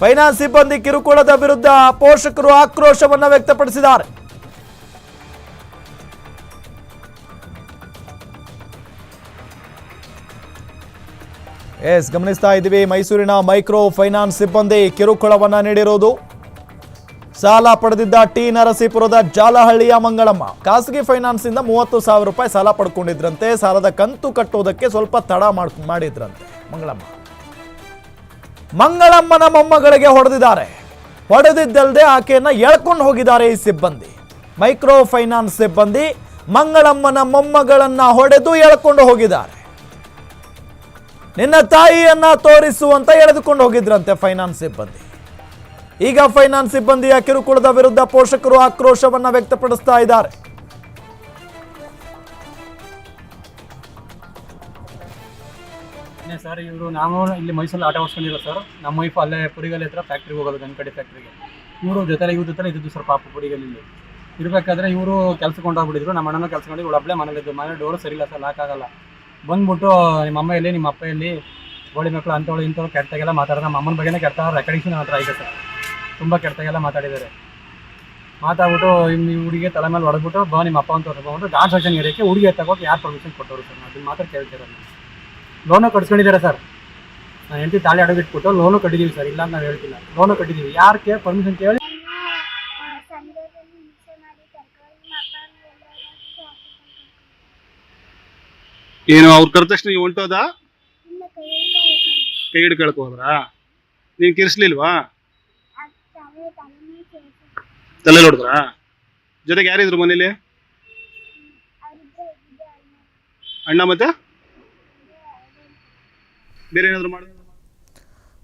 ಫೈನಾನ್ಸ್ ಸಿಬ್ಬಂದಿ ಕಿರುಕುಳದ ವಿರುದ್ಧ ಪೋಷಕರು ಆಕ್ರೋಶವನ್ನು ವ್ಯಕ್ತಪಡಿಸಿದ್ದಾರೆ. ಎಸ್, ಗಮನಿಸ್ತಾ ಇದ್ದೀವಿ. ಮೈಸೂರಿನ ಮೈಕ್ರೋ ಫೈನಾನ್ಸ್ ಸಿಬ್ಬಂದಿ ಕಿರುಕುಳವನ್ನ ನೀಡಿರುವುದು ಸಾಲ ಪಡೆದಿದ್ದ ಟಿ ನರಸೀಪುರದ ಜಾಲಹಳ್ಳಿಯ ಮಂಗಳಮ್ಮ. ಖಾಸಗಿ ಫೈನಾನ್ಸ್ ಇಂದ ಮೂವತ್ತು ಸಾವಿರ ರೂಪಾಯಿ ಸಾಲ ಪಡ್ಕೊಂಡಿದ್ರಂತೆ. ಸಾಲದ ಕಂತು ಕಟ್ಟುವುದಕ್ಕೆ ಸ್ವಲ್ಪ ತಡ ಮಾಡ್, ಮಾಡಿದ್ರಂತೆ. ಮಂಗಳಮ್ಮ. ಮಂಗಳಮ್ಮನ ಮೊಮ್ಮಗಳಿಗೆ ಹೊಡೆದಿದ್ದಾರೆ. ಹೊಡೆದಿದ್ದಲ್ಲದೆ ಆಕೆಯನ್ನ ಎಳ್ಕೊಂಡು ಹೋಗಿದ್ದಾರೆ ಈ ಸಿಬ್ಬಂದಿ. ಮೈಕ್ರೋ ಫೈನಾನ್ಸ್ ಸಿಬ್ಬಂದಿ ಮಂಗಳಮ್ಮನ ಮೊಮ್ಮಗಳನ್ನ ಹೊಡೆದು ಎಳ್ಕೊಂಡು ಹೋಗಿದ್ದಾರೆ. ನಿನ್ನ ತಾಯಿಯನ್ನ ತೋರಿಸುವಂತ ಎಳೆದುಕೊಂಡು ಹೋಗಿದ್ರಂತೆ ಫೈನಾನ್ಸ್ ಸಿಬ್ಬಂದಿ. ಈಗ ಫೈನಾನ್ಸ್ ಸಿಬ್ಬಂದಿಯ ಕಿರುಕುಳದ ವಿರುದ್ಧ ಪೋಷಕರು ಆಕ್ರೋಶವನ್ನ ವ್ಯಕ್ತಪಡಿಸ್ತಾ ಇದ್ದಾರೆ. ಸರ್, ಇವರು ನಾವು ಇಲ್ಲಿ ಮೈಸೂರಲ್ಲಿ ಆಟ ಓಡಿಸ್ಕೊಂಡಿರೋ ಸರ್. ನಮ್ಮ ವೈಫ್ ಅಲ್ಲೇ ಪುಡಿಗಲ್ಲಿ ಹತ್ರ ಫ್ಯಾಕ್ಟ್ರಿಗೆ ಹೋಗೋದು ಗನ್ಕಡಿ ಫ್ಯಾಕ್ಟ್ರಿಗೆ ಇವರು ಜೊತೆಲೆ, ಇವ್ರ ಜೊತೆ ಇದ್ದಿದ್ದು ಸರ್ ಪಾಪ ಪುರಿಗಲ್ಲಿ ಇರಬೇಕಾದ್ರೆ ಇವರು ಕೆಲಸ ಕೊಂಡೋಗ್ಬಿಟ್ಟಿದ್ರು ನಮ್ಮ ಕೆಲಸ ಮಾಡಿ ಇವಳು ಅಬ್ಬಳೆ ಮನೇಲಿದ್ದು. ಮನೆ ಡೋರು ಸರಿ ಇಲ್ಲ ಸರ್ ಲಾಕ್ ಆಗಲ್ಲ. ಬಂದ್ಬಿಟ್ಟು ನಿಮ್ಮ ಅಮ್ಮ ಎಲ್ಲಿ ನಿಮ್ಮ ಅಪ್ಪ ಎಲ್ಲಿ ಗೋಳಿ ಮಕ್ಕಳು ಅಂಥವಳು ಇಂಥವ್ರು ಕೆಟ್ಟಾಗೆಲ್ಲ ಮಾತಾಡೋದು. ನಮ್ಮ ಅಮ್ಮನ ಬಗ್ಗೆನೇ ಕೆಟ್ಟ ರೆಕಾರ್ಡಿಂಗ್ಸ್ ಹತ್ರ ಇದೆ ಸರ್. ತುಂಬ ಕೆಟ್ಟಾಗೆಲ್ಲ ಮಾತಾಡಿದ್ದಾರೆ. ಮಾತಾಡ್ಬಿಟ್ಟು ನಿಮ್ಮ ಹುಡುಗಿ ತಲೆ ಮೇಲೆ ಹೊಡೆದ್ಬಿಟ್ಟು, ಬಾ ನಿಮ್ಮ ಅಪ್ಪ ಅಂತ ಹೊರಡ್ಬಿಟ್ಟು ಗಾಡ್ ಸೆಕ್ಷನ್ ಇರೋಕ್ಕೆ ಹುಡುಗಿ ತಗೋಕೆ ಯಾರು ಪರ್ಮಿಷನ್ ಕೊಟ್ಟವರು ಸರ್? ಅದನ್ನ ಮಾತ್ರ ಕೇಳ್ತಿರೋದು ಲೋನು ಕಟ್ಸ್ಕೊಂಡಿದ್ದಾರೆ ಸರ್? ನಾನು ಹೆಂಡತಿ ತಾಳಿ ಅಡಗಿಟ್ಬಿಟ್ಟು ಲೋನು ಕಟ್ಟಿದ್ದೀವಿ ಸರ್. ಇಲ್ಲ ನಾವು ಹೇಳ್ತಿಲ್ಲ. ಲೋನು ಕಟ್ಟಿದ್ದೀವಿ ಯಾರು ಕೇ ಪರ್ಮಿಷನ್ ಕೇಳಿ ಸಂಘದಲ್ಲಿ ಹಿಂಸೆ ಮಾಡಿ ಕರ್ಕೊಂಡು ಅಪ್ಪ ಏನು ಅವ್ರು ಕರೆದ ತಕ್ಷಣ ನೀವು ಹೊಂಟೋದ ಕೈ ಹಿಡ್ಕೊಳಕ್ ಹೋದ್ರಾ ನೀನ್ ಕಿರ್ಸ್ಲಿಲ್ವಾ? ತಲೆ ನೋಡಿದ್ರ? ಜೊತೆಗೆ ಯಾರಿದ್ರು ಮನೇಲಿ? ಅಣ್ಣ ಮತ್ತೆ? ಬೇರೆ ಏನಾದ್ರು ಮಾಡಿದ್ರು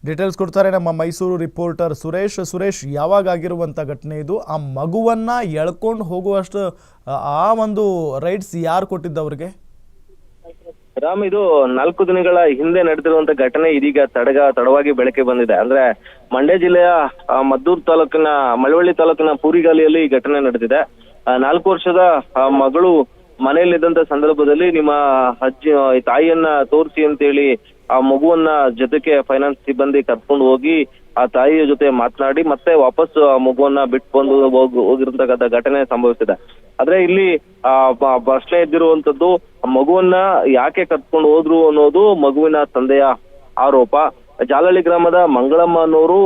ಡೀಟೇಲ್ಸ್ ಕೊಡ್ತಾರೆ ನಮ್ಮ ಮೈಸೂರು ರಿಪೋರ್ಟರ್ ಸುರೇಶ್. ಸುರೇಶ್ ಯಾವಾಗ ಆಗಿರುವಂಥ ಘಟನೆ ಇದು? ಆ ಮಗುವನ್ನ ಎಳ್ಕೊಂಡು ಹೋಗುವಷ್ಟು ಆ- ಆ ಒಂದು ರೈಟ್ಸ್ ಯಾರು ಕೊಟ್ಟಿದ್ದವ್ರಿಗೆ ರಾಮ್ ಇದು ನಾಲ್ಕು ದಿನಗಳ ಹಿಂದೆ ನಡೆದಿರುವಂತ ಘಟನೆ ಇದೀಗ ತಡಗ ತಡವಾಗಿ ಬೆಳಕೆ ಬಂದಿದೆ. ಅಂದ್ರೆ ಮಂಡ್ಯ ಜಿಲ್ಲೆಯ ಆ, ಮದ್ದೂರು ತಾಲೂಕಿನ ಮಳವಳ್ಳಿ ತಾಲೂಕಿನ ಪೂರಿಗಾಲಿಯಲ್ಲಿ ಈ ಘಟನೆ ನಡೆದಿದೆ. ನಾಲ್ಕು ವರ್ಷದ ಮಗಳು ಮನೆಯಲ್ಲಿದ್ದಂತ ಸಂದರ್ಭದಲ್ಲಿ ನಿಮ್ಮ ಅಜ್ಜಿ ತಾಯಿಯನ್ನ ತೋರಿಸಿ ಅಂತೇಳಿ ಆ ಮಗುವನ್ನ ಜೊತೆಗೆ ಫೈನಾನ್ಸ್ ಸಿಬ್ಬಂದಿ ಕರ್ಕೊಂಡು ಹೋಗಿ ಆ ತಾಯಿಯ ಜೊತೆ ಮಾತನಾಡಿ ಮತ್ತೆ ವಾಪಸ್ ಆ ಮಗುವನ್ನ ಬಿಟ್ಟು ಬಂದು ಹೋಗ್ ಹೋಗಿರ್ತಕ್ಕಂಥ ಘಟನೆ ಸಂಭವಿಸಿದೆ. ಆದ್ರೆ ಇಲ್ಲಿ ಪ್ರಶ್ನೆ ಎದ್ದಿರುವಂತದ್ದು ಮಗುವನ್ನ ಯಾಕೆ ಕರ್ಕೊಂಡು ಹೋದ್ರು ಅನ್ನೋದು ಮಗುವಿನ ತಂದೆಯ ಆರೋಪ. ಜಾಲಹಳ್ಳಿ ಗ್ರಾಮದ ಮಂಗಳಮ್ಮ ಅನ್ನೋರು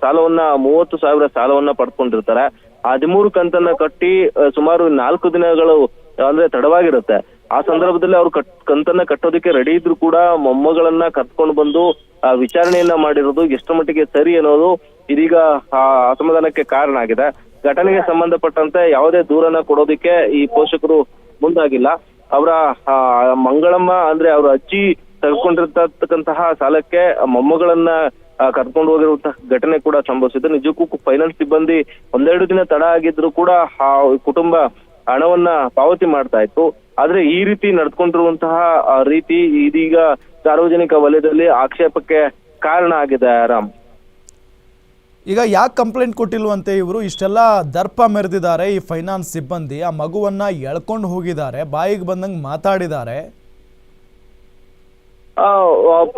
ಸಾಲವನ್ನ, ಮೂವತ್ತು ಸಾವಿರ ಸಾಲವನ್ನ ಪಡ್ಕೊಂಡಿರ್ತಾರೆ. ಹದಿಮೂರು ಕಂತನ್ನ ಕಟ್ಟಿ ಸುಮಾರು ನಾಲ್ಕು ದಿನಗಳು, ಅಂದ್ರೆ ತಡವಾಗಿರುತ್ತೆ. ಆ ಸಂದರ್ಭದಲ್ಲಿ ಅವ್ರು ಕಟ್, ಕಂತನ್ನ ಕಟ್ಟೋದಕ್ಕೆ ರೆಡಿ ಇದ್ರು ಕೂಡ ಮೊಮ್ಮಗಳನ್ನ ಕರ್ಕೊಂಡು ಬಂದು ವಿಚಾರಣೆಯನ್ನ ಮಾಡಿರೋದು ಎಷ್ಟು ಮಟ್ಟಿಗೆ ಸರಿ ಅನ್ನೋದು ಇದೀಗ ಅಸಮಾಧಾನಕ್ಕೆ ಕಾರಣ ಆಗಿದೆ. ಘಟನೆಗೆ ಸಂಬಂಧಪಟ್ಟಂತೆ ಯಾವುದೇ ದೂರನ್ನ ಕೊಡೋದಿಕ್ಕೆ ಈ ಪೋಷಕರು ಮುಂದಾಗಿಲ್ಲ. ಅವರ ಮಂಗಳಮ್ಮ ಅಂದ್ರೆ ಅವ್ರ ಅಜ್ಜಿ ತೆಗೆದುಕೊಂಡಿರ್ತಕ್ಕಂತಹ ಸಾಲಕ್ಕೆ ಮೊಮ್ಮಗಳನ್ನ ಕರ್ಕೊಂಡು ಹೋಗಿರುವಂತಹ ಘಟನೆ ಕೂಡ ಸಂಭವಿಸಿದೆ. ನಿಜಕ್ಕೂ ಫೈನಾನ್ಸ್ ಸಿಬ್ಬಂದಿ ಒಂದೆರಡು ದಿನ ತಡ ಆಗಿದ್ರು ಕೂಡ, ಆ, ಕುಟುಂಬ ಹಣವನ್ನ ಪಾವತಿ ಮಾಡ್ತಾ ಇತ್ತು. ಆದ್ರೆ ಈ ರೀತಿ ನಡ್ಕೊಂಡಿರುವಂತಹ ರೀತಿ ಇದೀಗ ಸಾರ್ವಜನಿಕ ವಲಯದಲ್ಲಿ ಆಕ್ಷೇಪಕ್ಕೆ ಕಾರಣ ಆಗಿದೆ ರಾಮ್. ಈಗ ಯಾಕೆ ಕಂಪ್ಲೇಂಟ್ ಕೊಟ್ಟಿಲ್ವಂತೆ ಇವರು? ಇಷ್ಟೆಲ್ಲ ದರ್ಪ ಮೆರೆದಿದ್ದಾರೆ ಈ ಫೈನಾನ್ಸ್ ಸಿಬ್ಬಂದಿ. ಆ ಮಗುವನ್ನ ಎಳ್ಕೊಂಡು ಹೋಗಿದ್ದಾರೆ, ಬಾಯಿಗೆ ಬಂದಂಗೆ ಮಾತಾಡಿದ್ದಾರೆ.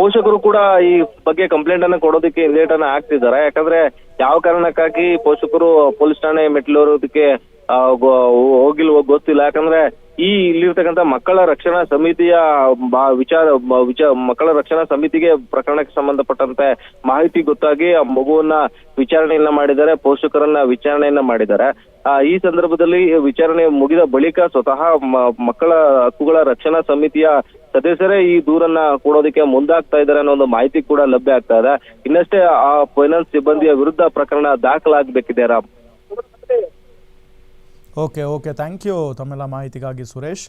ಪೋಷಕರು ಕೂಡ ಈ ಬಗ್ಗೆ ಕಂಪ್ಲೇಂಟ್ ಅನ್ನ ಕೊಡೋದಕ್ಕೆ ಲೇಟ್ ಅನ್ನ ಹಾಕ್ತಿದ್ದಾರೆ. ಯಾಕಂದ್ರೆ ಯಾವ ಕಾರಣಕ್ಕಾಗಿ ಪೋಷಕರು, ಪೊಲೀಸ್ ಠಾಣೆ ಮೆಟ್ಲೋರೋದಕ್ಕೆ ಹೋಗಿಲ್ವೋ ಗೊತ್ತಿಲ್ಲ. ಯಾಕಂದ್ರೆ ಈ ಇಲ್ಲಿರ್ತಕ್ಕಂಥ ಮಕ್ಕಳ ರಕ್ಷಣಾ ಸಮಿತಿಯ ವಿಚಾರ ವಿಚಾರ ಮಕ್ಕಳ ರಕ್ಷಣಾ ಸಮಿತಿಗೆ ಪ್ರಕರಣಕ್ಕೆ ಸಂಬಂಧಪಟ್ಟಂತೆ ಮಾಹಿತಿ ಗೊತ್ತಾಗಿ ಆ ಮಗುವನ್ನ ವಿಚಾರಣೆಯನ್ನ ಮಾಡಿದ್ದಾರೆ ಪೋಷಕರನ್ನ ವಿಚಾರಣೆಯನ್ನ ಮಾಡಿದ್ದಾರೆ. ಆ, ಈ ಸಂದರ್ಭದಲ್ಲಿ ವಿಚಾರಣೆ ಮುಗಿದ ಬಳಿಕ ಸ್ವತಃ ಮಕ್ಕಳ ಹಕ್ಕುಗಳ ರಕ್ಷಣಾ ಸಮಿತಿಯ ಸದಸ್ಯರೇ ಈ ದೂರನ್ನ ಕೊಡೋದಕ್ಕೆ ಮುಂದಾಗ್ತಾ ಇದ್ದಾರೆ ಅನ್ನೋ ಒಂದು ಮಾಹಿತಿ ಕೂಡ ಲಭ್ಯ ಆಗ್ತಾ ಇದೆ. ಇನ್ನಷ್ಟೇ ಆ ಫೈನಾನ್ಸ್ ಸಿಬ್ಬಂದಿಯ ವಿರುದ್ಧ ಪ್ರಕರಣ ದಾಖಲಾಗಬೇಕಿದೆ Ram. Okay okay thank you ತಮ್ಮೆಲ್ಲ ಮಾಹಿತಿಗಾಗಿ ಸುರೇಶ್.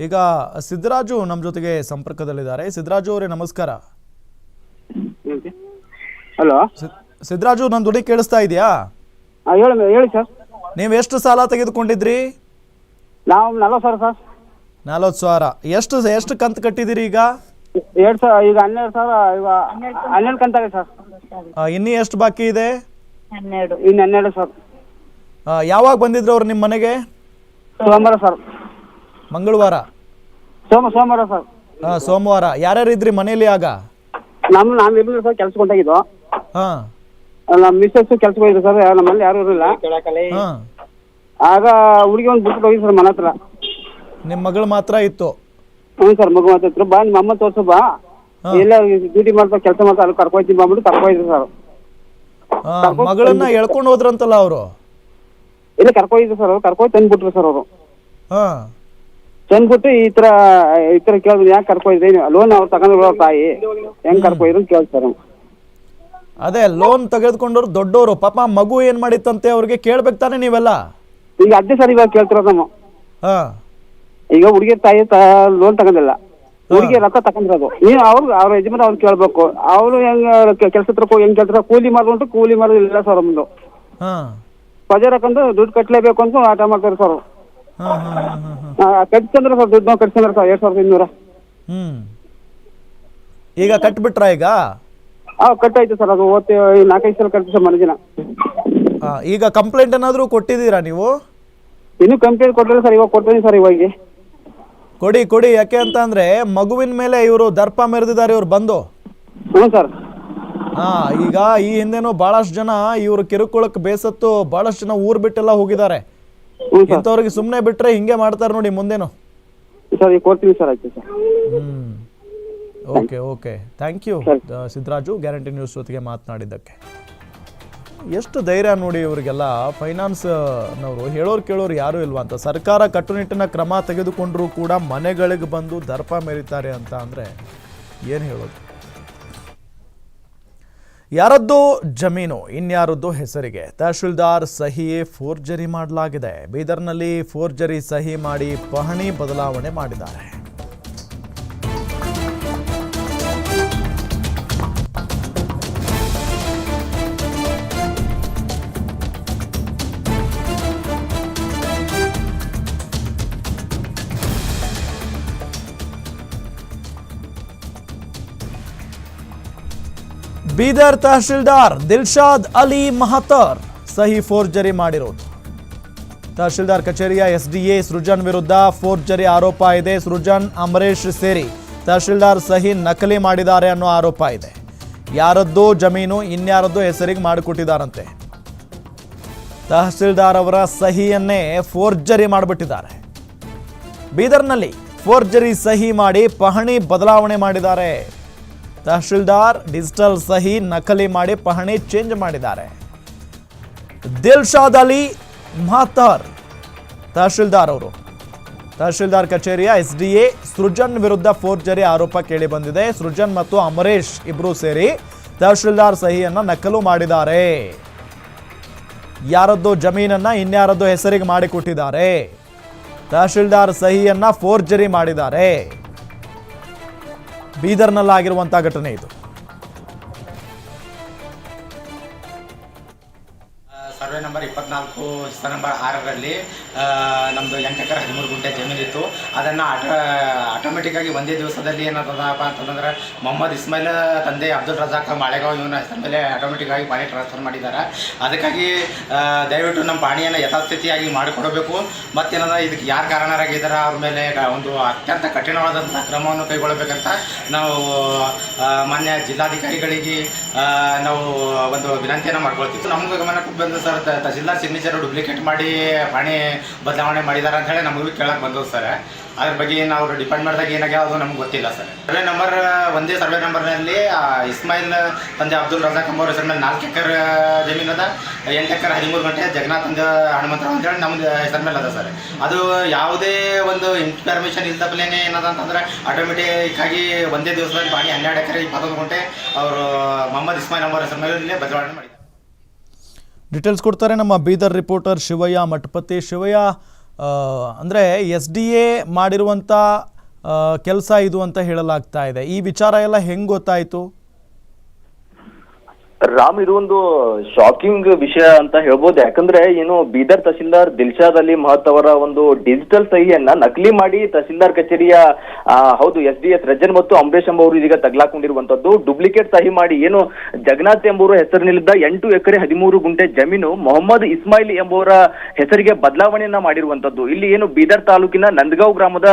ಈಗ ಸಿದ್ದರಾಜು ನಮ್ಮ ಜೊತೆಗೆ ಸಂಪರ್ಕದಲ್ಲಿದ್ದಾರೆ. ಸಿದ್ದರಾಜು ಅವರೇ ನಮಸ್ಕಾರ. ಹಲೋ ಸಿದ್- ಸಿದ್ದರಾಜು ನನ್ನ ದುಡಿ ಕೇಳಿಸ್ತಾ ಇದೆಯಾ? ಹೇಳಿ ಹೇಳಿ ಸರ್ ನೀವು ಎಷ್ಟು ಸಾಲ ತೆಗೆದುಕೊಂಡಿದ್ರಿ? ನಾವು ನಲ್ವತ್ತು ಸಾವಿರ ಸರ್ ನಲ್ವತ್ತು ಸಾವಿರ. ಎಷ್ಟು ಎಷ್ಟು ಕಂತು ಕಟ್ಟಿದಿರಿ ಈಗ? ಎರಡು ಸಾವಿರ ಈಗ ಹನ್ನೆರಡು ಸಾವಿರ ಈಗ ಹನ್ನೆರಡು ಕಂತಾಗ ಸರ್ ಇನ್ನೂ ಎಷ್ಟು ಬಾಕಿ ಇದೆ? ಇನ್ನು ಹನ್ನೆರಡು ಸರ್ ಆ, ಯಾವಾಗ ಬಂದಿದ್ರು ಅವ್ರು ನಿಮ್ಮ ಮನೆಗೆ? ಸೋಮವಾರ ಸರ್. ಮಂಗಳವಾರ? ಸೋಮ ಸೋಮವಾರ ಸರ್. ಆ, ಸೋಮವಾರ. ಯಾರ್ಯಾರು ಇದ್ರಿ ಮನೇಲಿ ಆಗ? ನಮ್ಮ ನಾವು ಇರಲಿಲ್ಲ ಸರ್ ಕೆಲ್ಸಕ್ಕೆ ಹೊಂಟಾಗಿದ್ದು ಹಾಂ. ನಮ್ಮ ಮಿಸ್ಸಸ್ ಕೆಲ್ಸಕ್ಕೆ ಹೋಗಿದ್ರು ಸರ್. ನಮ್ಮಲ್ಲಿ ಯಾರು ಇರಲಿಲ್ಲ. ಹಾಂ. ಆಗ ಹುಡುಗಿ ಒಂದು ಬಿಟ್ಟು ಹೋಗಿ ಸರ್ ಮನೆ ಹತ್ರ. ನಿಮ್ಮ ಮಗಳು ಮಾತ್ರ ಇತ್ತು? ಹ್ಞೂ ಸರ್ ಮಗು ಮಾತಾಡ್ತಾರೆ ಬಾ ನಿಮ್ಮ ಅಮ್ಮ ತೋರ್ಸು ಬಾ. ಎಲ್ಲ ಡ್ಯೂಟಿ ಮಾಡ್ತಾ ಕೆಲಸ ಮಾಡ್ತಾ ಅಲ್ಲಿ ಕರ್ಕೊಯ್ತೀನಿ ಬಂದ್ಬಿಟ್ಟು ಕರ್ಕೊಯ್ದ್ರು ಸರ್. ಆ, ಮಗಳನ್ನ ಎಳ್ಕೊಂಡು ಹೋದ್ರಂತಲ್ಲ ಅವರು? ಇಲ್ಲ ಕರ್ಕೊಯ್ದು ಸರ್ ಅವ್ರು? ಕರ್ಕೊಯ್ ತಂದ್ಬಿಟ್ರು ಸರ್ ಅವರು. ಹಾಂ. ತಂದ್ಬಿಟ್ಟು ಈ ತರ ಈ ತರ ಕೇಳಿದ್ರು ಯಾಕೆ ಕರ್ಕೊಯ್ದ್ರಿ ಲೋನ್ ಅವ್ರು ತಗೊಂಡ್ರು ತಾಯಿ. ಹೆಂಗ್ ಕರ್ಕೊಯ್ದ್ರು ಕೇಳ್ತಾರೆ ಅದೇ ಲೋನ್ ತೆಗೆದುಕೊಂಡವ್ರು ದೊಡ್ಡವರು. ಪಾಪ ಮಗು ಏನ್ ಮಾಡಿತ್ತಂತೆ ಅವ್ರಿಗೆ ಕೇಳ್ಬೇಕು ತಾನೆ ನೀವೆಲ್ಲ? ಈಗ ಅದೇ ಸರ್ ಇವಾಗ ಕೇಳ್ತಿರೋದು ನಮ್ಮ. ಹಾ. ಈಗ ಹುಡುಗಿ ತಾಯಿ ಲೋನ್ ತಗೊಂಡಿಲ್ಲ. ಹುಡುಗಿ ರೊಕ್ಕ ತಗೊಂಡಿರೋದು. ನೀವು ಅವ್ರು ಅವ್ರ ಯಜಮಾನ ಅವ್ರು ಕೇಳ್ಬೇಕು. ಅವರು ಹೆಂಗ್ ಕೆಲಸ ಹತ್ರ ಹೋಗಿ ಕೇಳ್ತಾರ ಕೂಲಿ ಮಾಡ್ಕೊಂಡು ಕೂಲಿ ಮಾಡೋದಿಲ್ಲ ಸರ್ ಮುಂದೆ. ಹಾ. ಪಜಾರ್ ಹಾಕೊಂಡು ದುಡ್ಡು ಕಟ್ಟಲೇಬೇಕು ಅಂತ ಆಟ ಮಾಡ್ತಾರೆ ಸರ್. ಹಾ ಹಾ ಹಾ ಹಾ ಹಾ. ಕಟ್ಸಂದ್ರೆ ಸರ್ ದುಡ್ಡು ಕಟ್ಸಂದ್ರೆ ಸರ್ ಎರಡ್ ಸಾವಿರದ ಇನ್ನೂರ. ಈಗ ಕಟ್ಬಿಟ್ರ ಈಗ? ಆ ಕಟ್ಟಾಯ್ತು ಸರ್ ಅದು ಓದ್ತಿ ನಾಲ್ಕೈದು ಸಲ ಕಟ್ಟಿ ಸರ್ ಮನೆ ದಿನ ಆ, ಈಗ ಕಂಪ್ಲೇಂಟ್ ಏನಾದರೂ ಕೊಟ್ಟಿದ್ದೀರಾ ನೀವು? ಇನ್ನೂ ಕಂಪ್ಲೇಂಟ್ ಕೊಟ್ಟಿಲ್ಲ ಸರ್ ಇವಾಗ ಕೊಟ್ಟಿದ್ದೀನಿ ಸರ್ ಇವಾಗ. ಕೊಡಿ ಕೊಡಿ ಯಾಕೆ ಅಂತ ಅಂದ್ರೆ ಮಗುವಿನ ಮೇಲೆ ಇವರು ದರ್ಪ ಮೆರೆದಿದ್ದಾರೆ ಇವ್ರು ಬಂದು. ಹ್ಞೂ ಸರ್. ಹಾ ಈಗ ಈ ಹಿಂದೆನೂ ಬಹಳಷ್ಟು ಜನ ಇವ್ರ ಕಿರುಕುಳಕ್ ಬೇಸತ್ತು ಬಹಳಷ್ಟು ಜನ ಊರ್ ಬಿಟ್ಟೆಲ್ಲ ಹೋಗಿದ್ದಾರೆ. ಹ್ಞೂ ಸರ್. ಇಂಥವ್ರಿಗೆ ಸುಮ್ಮನೆ ಬಿಟ್ರೆ ಹಿಂಗೆ ಮಾಡ್ತಾರೆ ನೋಡಿ ಮುಂದೇನು. ಸರ್ ಈಗ ಕೊಡ್ತೀನಿ ಸರ್ ಆಯ್ತು sir. Hmm. Okay okay. Thank you Siddaraju guarantee news ಜೊತೆಗೆ ಮಾತನಾಡಿದ್ದಕ್ಕೆ. ಎಷ್ಟು ಧೈರ್ಯ ನೋಡಿ ಇವರಿಗೆಲ್ಲ. ಫೈನಾನ್ಸ್ ನವರು ಹೇಳೋರು ಕೇಳೋರು ಯಾರೂ ಇಲ್ವಾ ಅಂತ. ಸರ್ಕಾರ ಕಟ್ಟುನಿಟ್ಟಿನ ಕ್ರಮ ತೆಗೆದುಕೊಂಡರೂ ಕೂಡ ಮನೆಗಳಿಗೆ ಬಂದು ದರ್ಪ ಮೆರೀತಾರೆ ಅಂತ ಅಂದರೆ ಏನು ಹೇಳೋದು? ಯಾರದ್ದು? ಜಮೀನು. ಇನ್ಯಾರದ್ದು ಹೆಸರಿಗೆ? ತಹಶೀಲ್ದಾರ್ ಸಹಿ ಫೋರ್ಜರಿ ಮಾಡಲಾಗಿದೆ. ಬೀದರ್ನಲ್ಲಿ ಫೋರ್ಜರಿ ಸಹಿ ಮಾಡಿ ಪಹಣಿ ಬದಲಾವಣೆ ಮಾಡಿದ್ದಾರೆ. ಬೀದರ್ ತಹಶೀಲ್ದಾರ್ ದಿಲ್ಶಾದ್ ಅಲಿ ಮಹತರ್ ಸಹಿ ಫೋರ್ಜರಿ ಮಾಡಿರೋದು. ತಹಶೀಲ್ದಾರ್ ಕಚೇರಿಯ ಎಸ್ಡಿಎ ಸೃಜನ್ ವಿರುದ್ಧ ಫೋರ್ಜರಿ ಆರೋಪ ಇದೆ. ಸೃಜನ್, ಅಮರೇಶ್ ಸೇರಿ ತಹಶೀಲ್ದಾರ್ ಸಹಿ ನಕಲಿ ಮಾಡಿದ್ದಾರೆ ಅನ್ನೋ ಆರೋಪ ಇದೆ. ಯಾರದ್ದೋ ಜಮೀನು, ಇನ್ಯಾರದ್ದೋ ಹೆಸರಿಗೆ ಮಾಡಿಕೊಟ್ಟಿದ್ದಾರಂತೆ. ತಹಶೀಲ್ದಾರ್ ಅವರ ಸಹಿಯನ್ನೇ ಫೋರ್ಜರಿ ಮಾಡಿಬಿಟ್ಟಿದ್ದಾರೆ. ಬೀದರ್ನಲ್ಲಿ ಫೋರ್ಜರಿ ಸಹಿ ಮಾಡಿ ಪಹಣಿ ಬದಲಾವಣೆ ಮಾಡಿದ್ದಾರೆ. ತಹಶೀಲ್ದಾರ್ ಡಿಜಿಟಲ್ ಸಹಿ ನಕಲಿ ಮಾಡಿ ಪಹಣಿ ಚೇಂಜ್ ಮಾಡಿದ್ದಾರೆ. ದಿಲ್ಶಾದ್ ಅಲಿ ಮಾತಾರ್ ತಹಶೀಲ್ದಾರ್ ಅವರು. ತಹಶೀಲ್ದಾರ್ ಕಚೇರಿಯ ಎಸ್ ಡಿ ಎ ಸೃಜನ್ ವಿರುದ್ಧ ಫೋರ್ಜರಿ ಆರೋಪ ಕೇಳಿ ಬಂದಿದೆ. ಸೃಜನ್ ಮತ್ತು ಅಮರೇಶ್ ಇಬ್ರು ಸೇರಿ ತಹಶೀಲ್ದಾರ್ ಸಹಿಯನ್ನ ನಕಲು ಮಾಡಿದ್ದಾರೆ. ಯಾರದ್ದು ಜಮೀನನ್ನ ಇನ್ಯಾರದ್ದು ಹೆಸರಿಗೆ ಮಾಡಿಕೊಟ್ಟಿದ್ದಾರೆ. ತಹಶೀಲ್ದಾರ್ ಸಹಿಯನ್ನ ಫೋರ್ಜರಿ ಮಾಡಿದ್ದಾರೆ. ಬೀದರ್ನಲ್ಲಾಗಿರುವಂತಹ ಘಟನೆ ಇದು. ಸರ್ವೆ ನಂಬರ್ ಇಪ್ಪತ್ನಾಲ್ಕು ಹಿಸ್ಸ ನಂಬರ್ ಆರರಲ್ಲಿ ನಮ್ಮದು ಎಂಟು ಎಕರೆ ಹದಿಮೂರು ಗುಂಟೆ ಜಮೀನಿತ್ತು. ಅದನ್ನು ಆಟ, ಆಟೋಮೆಟಿಕ್ಕಾಗಿ ಒಂದೇ ದಿವಸದಲ್ಲಿ ಏನಾದಪ್ಪ ಅಂತಂದ್ರೆ ಮೊಹಮ್ಮದ್ ಇಸ್ಮಾಯಿಲ್ ತಂದೆ ಅಬ್ದುಲ್ ರಜಾಕ್ ಮಾಳೆಗಾಂವ್ ಇವನ ಹೆಸರ ಮೇಲೆ ಆಟೋಮೆಟಿಕ್ಕಾಗಿ ಪಾಣಿ ಟ್ರಾನ್ಸ್ಫರ್ ಮಾಡಿದ್ದಾರೆ. ಅದಕ್ಕಾಗಿ ದಯವಿಟ್ಟು ನಮ್ಮ ಪಾಣಿಯನ್ನು ಯಥಾಸ್ಥಿತಿಯಾಗಿ ಮಾಡಿಕೊಡಬೇಕು. ಮತ್ತೇನಂದ್ರೆ ಇದಕ್ಕೆ ಯಾರು ಕಾರಣರಾಗಿದ್ದಾರೆ ಅವ್ರ ಮೇಲೆ ಒಂದು ಅತ್ಯಂತ ಕಠಿಣವಾದಂಥ ಕ್ರಮವನ್ನು ಕೈಗೊಳ್ಳಬೇಕಂತ ನಾವು ಮಾನ್ಯ ಜಿಲ್ಲಾಧಿಕಾರಿಗಳಿಗೆ ನಾವು ಒಂದು ವಿನಂತಿಯನ್ನು ಮಾಡ್ಕೊಳ್ತಿತ್ತು ನಮ್ಗೆ ಗಮನಕ್ಕೆ ಬಂದು ಸರ್ ತಹಸೀಲ್ದಾರ್ ಸಿಗ್ನೇಚರ್ ಡುಪ್ಲಿಕೇಟ್ ಮಾಡಿ ಪಾಣಿ ಬದಲಾವಣೆ ಮಾಡಿದ್ದಾರೆ ಅಂತ ಹೇಳಿ ನಮಗೂ ಕೇಳಕ್ಕೆ ಬಂದವು ಸರ್. ಅದ್ರ ಬಗ್ಗೆ ನಾವು ಡಿಪಾರ್ಟ್ಮೆಂಟ್ದಾಗ ಏನಾಗ್ಯಾವ ಅದು ನಮ್ಗೆ ಗೊತ್ತಿಲ್ಲ ಸರ್. ಸರ್ವೆ ನಂಬರ್ ಒಂದೇ ಸರ್ವೆ ನಂಬರ್ನಲ್ಲಿ ಇಸ್ಮಾಯಿಲ್ ತಂದೆ ಅಬ್ದುಲ್ ರಜಾಕ್ ಎಂಬ ಹೆಸರಿನಲ್ಲಿ ನಾಲ್ಕು ಎಕರ್ ಜಮೀನು ಅದ. ಎಂಟು ಎಕರ್ ಹದಿಮೂರು ಗಂಟೆ ಜಗನ್ನಾಥ್ ತಂದೆ ಹನುಮಂತರಾವ್ ಅಂತೇಳಿ ನಮ್ದು ಹೆಸರ ಮೇಲೆ ಅದ ಸರ್. ಅದು ಯಾವುದೇ ಒಂದು ಇನ್ಫಾರ್ಮೇಷನ್ ಇಲ್ದಪ್ಲೇನೆ ಏನದ ಅಂತಂದ್ರೆ ಆಟೋಮೆಟಿಕ್ ಆಗಿ ಒಂದೇ ದಿವಸದಲ್ಲಿ ಪಾಣಿ ಹನ್ನೆರಡು ಎಕರೆ ಇಪ್ಪತ್ತೊಂದು ಗಂಟೆ ಅವರು ಮೊಹಮ್ಮದ್ ಇಸ್ಮಾಯಿಲ್ ಎಂಬ ಹೆಸರಿನಲ್ಲಿ ಬದಲಾವಣೆ ಮಾಡಿದ್ದಾರೆ ಡೀಟೇಲ್ಸ್ ಕೊಡ್ತಾರೆ ನಮ್ಮ ಬೀದರ್ ರಿಪೋರ್ಟರ್ ಶಿವಯ್ಯ ಮಠಪತಿ. ಶಿವಯ್ಯ ಅಂದರೆ ಎಸ್ ಡಿ ಎ ಮಾಡಿರುವಂಥ ಕೆಲಸ ಇದು ಅಂತ ಹೇಳಲಾಗ್ತಾ ಇದೆ. ಈ ವಿಚಾರ ಎಲ್ಲ ಹೆಂಗೆ ಗೊತ್ತಾಯಿತು? ರಾಮ್, ಇದು ಒಂದು ಶಾಕಿಂಗ್ ವಿಷಯ ಅಂತ ಹೇಳ್ಬೋದು. ಯಾಕಂದ್ರೆ ಏನು ಬೀದರ್ ತಹಸೀಲ್ದಾರ್ ದಿಲ್ಶಾದ್ ಅಲಿ ಮಹತ್ ಅವರ ಒಂದು ಡಿಜಿಟಲ್ ಸಹಿಯನ್ನ ನಕಲಿ ಮಾಡಿ ತಹಸೀಲ್ದಾರ್ ಕಚೇರಿಯ ಹೌದು ಎಸ್ ಡಿ ಎಸ್ ರಜನ್ ಮತ್ತು ಅಂಬರೀಶ್ ಎಂಬವರು ಇದೀಗ ತಗ್ಲಾಕೊಂಡಿರುವಂತದ್ದು ಡುಪ್ಲಿಕೇಟ್ ಸಹಿ ಮಾಡಿ, ಏನು ಜಗನ್ನಾಥ್ ಎಂಬುವರ ಹೆಸರಿನಲ್ಲಿದ್ದ ಎಂಟು ಎಕರೆ ಹದಿಮೂರು ಗುಂಟೆ ಜಮೀನು ಮೊಹಮ್ಮದ್ ಇಸ್ಮಾಯಿಲ್ ಎಂಬುವರ ಹೆಸರಿಗೆ ಬದಲಾವಣೆಯನ್ನ ಮಾಡಿರುವಂತದ್ದು ಇಲ್ಲಿ ಏನು ಬೀದರ್ ತಾಲೂಕಿನ ನಂದಗಾಂವ್ ಗ್ರಾಮದ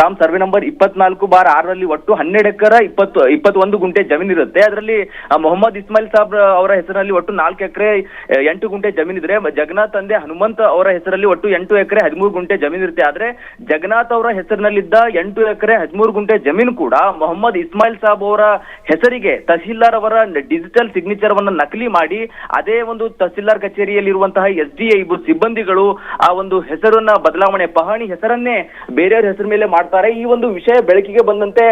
ರಾಮ್, ಸರ್ವೆ ನಂಬರ್ ಇಪ್ಪತ್ನಾಲ್ಕು ಬಾರ್ ಆರರಲ್ಲಿ ಒಟ್ಟು ಹನ್ನೆರಡು ಎಕರೆ ಇಪ್ಪತ್ತು, ಇಪ್ಪತ್ತೊಂದು ಗುಂಟೆ ಜಮೀನು ಇರುತ್ತೆ ಅದರಲ್ಲಿ ಮೊಹಮ್ಮದ್ ಇಸ್ಮಾಯಿಲ್ ಸಾಬ್ ಅವರ ಹೆಸರಲ್ಲಿ ಒಟ್ಟು ನಾಲ್ಕು ಎಕರೆ ಎಂಟು ಗುಂಟೆ ಜಮೀನು ಇದ್ರೆ, ಜಗನ್ನಾಥ್ ತಂದೆ ಹನುಮಂತ ಅವರ ಹೆಸರಲ್ಲಿ ಒಟ್ಟು ಎಂಟು ಎಕರೆ, ಹದಿಮೂರು ಗುಂಟೆ ಜಮೀನು ಇರುತ್ತೆ. ಆದ್ರೆ ಜಗನ್ನಾಥ್ ಅವರ ಹೆಸರಿನಲ್ಲಿದ್ದ ಎಂಟು ಎಕರೆ, ಹದಿಮೂರು ಗುಂಟೆ ಜಮೀನು ಕೂಡ ಮೊಹಮ್ಮದ್ ಇಸ್ಮಾಯಿಲ್ ಸಾಬ್ ಅವರ ಹೆಸರಿಗೆ ತಹಸೀಲ್ದಾರ್ ಅವರ ಡಿಜಿಟಲ್ ಸಿಗ್ನೇಚರ್ ವನ್ನ ನಕಲಿ ಮಾಡಿ, ಅದೇ ಒಂದು ತಹಸೀಲ್ದಾರ್ ಕಚೇರಿಯಲ್ಲಿರುವಂತಹ ಎಸ್ ಡಿ ಐ ಇಬ್ಬರು ಸಿಬ್ಬಂದಿಗಳು ಆ ಒಂದು ಹೆಸರನ್ನ ಬದಲಾವಣೆ, ಪಹಣಿ ಹೆಸರನ್ನೇ ಬೇರೆಯವ್ರ ಹೆಸರ ಮೇಲೆ ಮಾಡ್ತಾರೆ. ಈ ಒಂದು ವಿಷಯ ಬೆಳಕಿಗೆ ಬಂದಂತೆ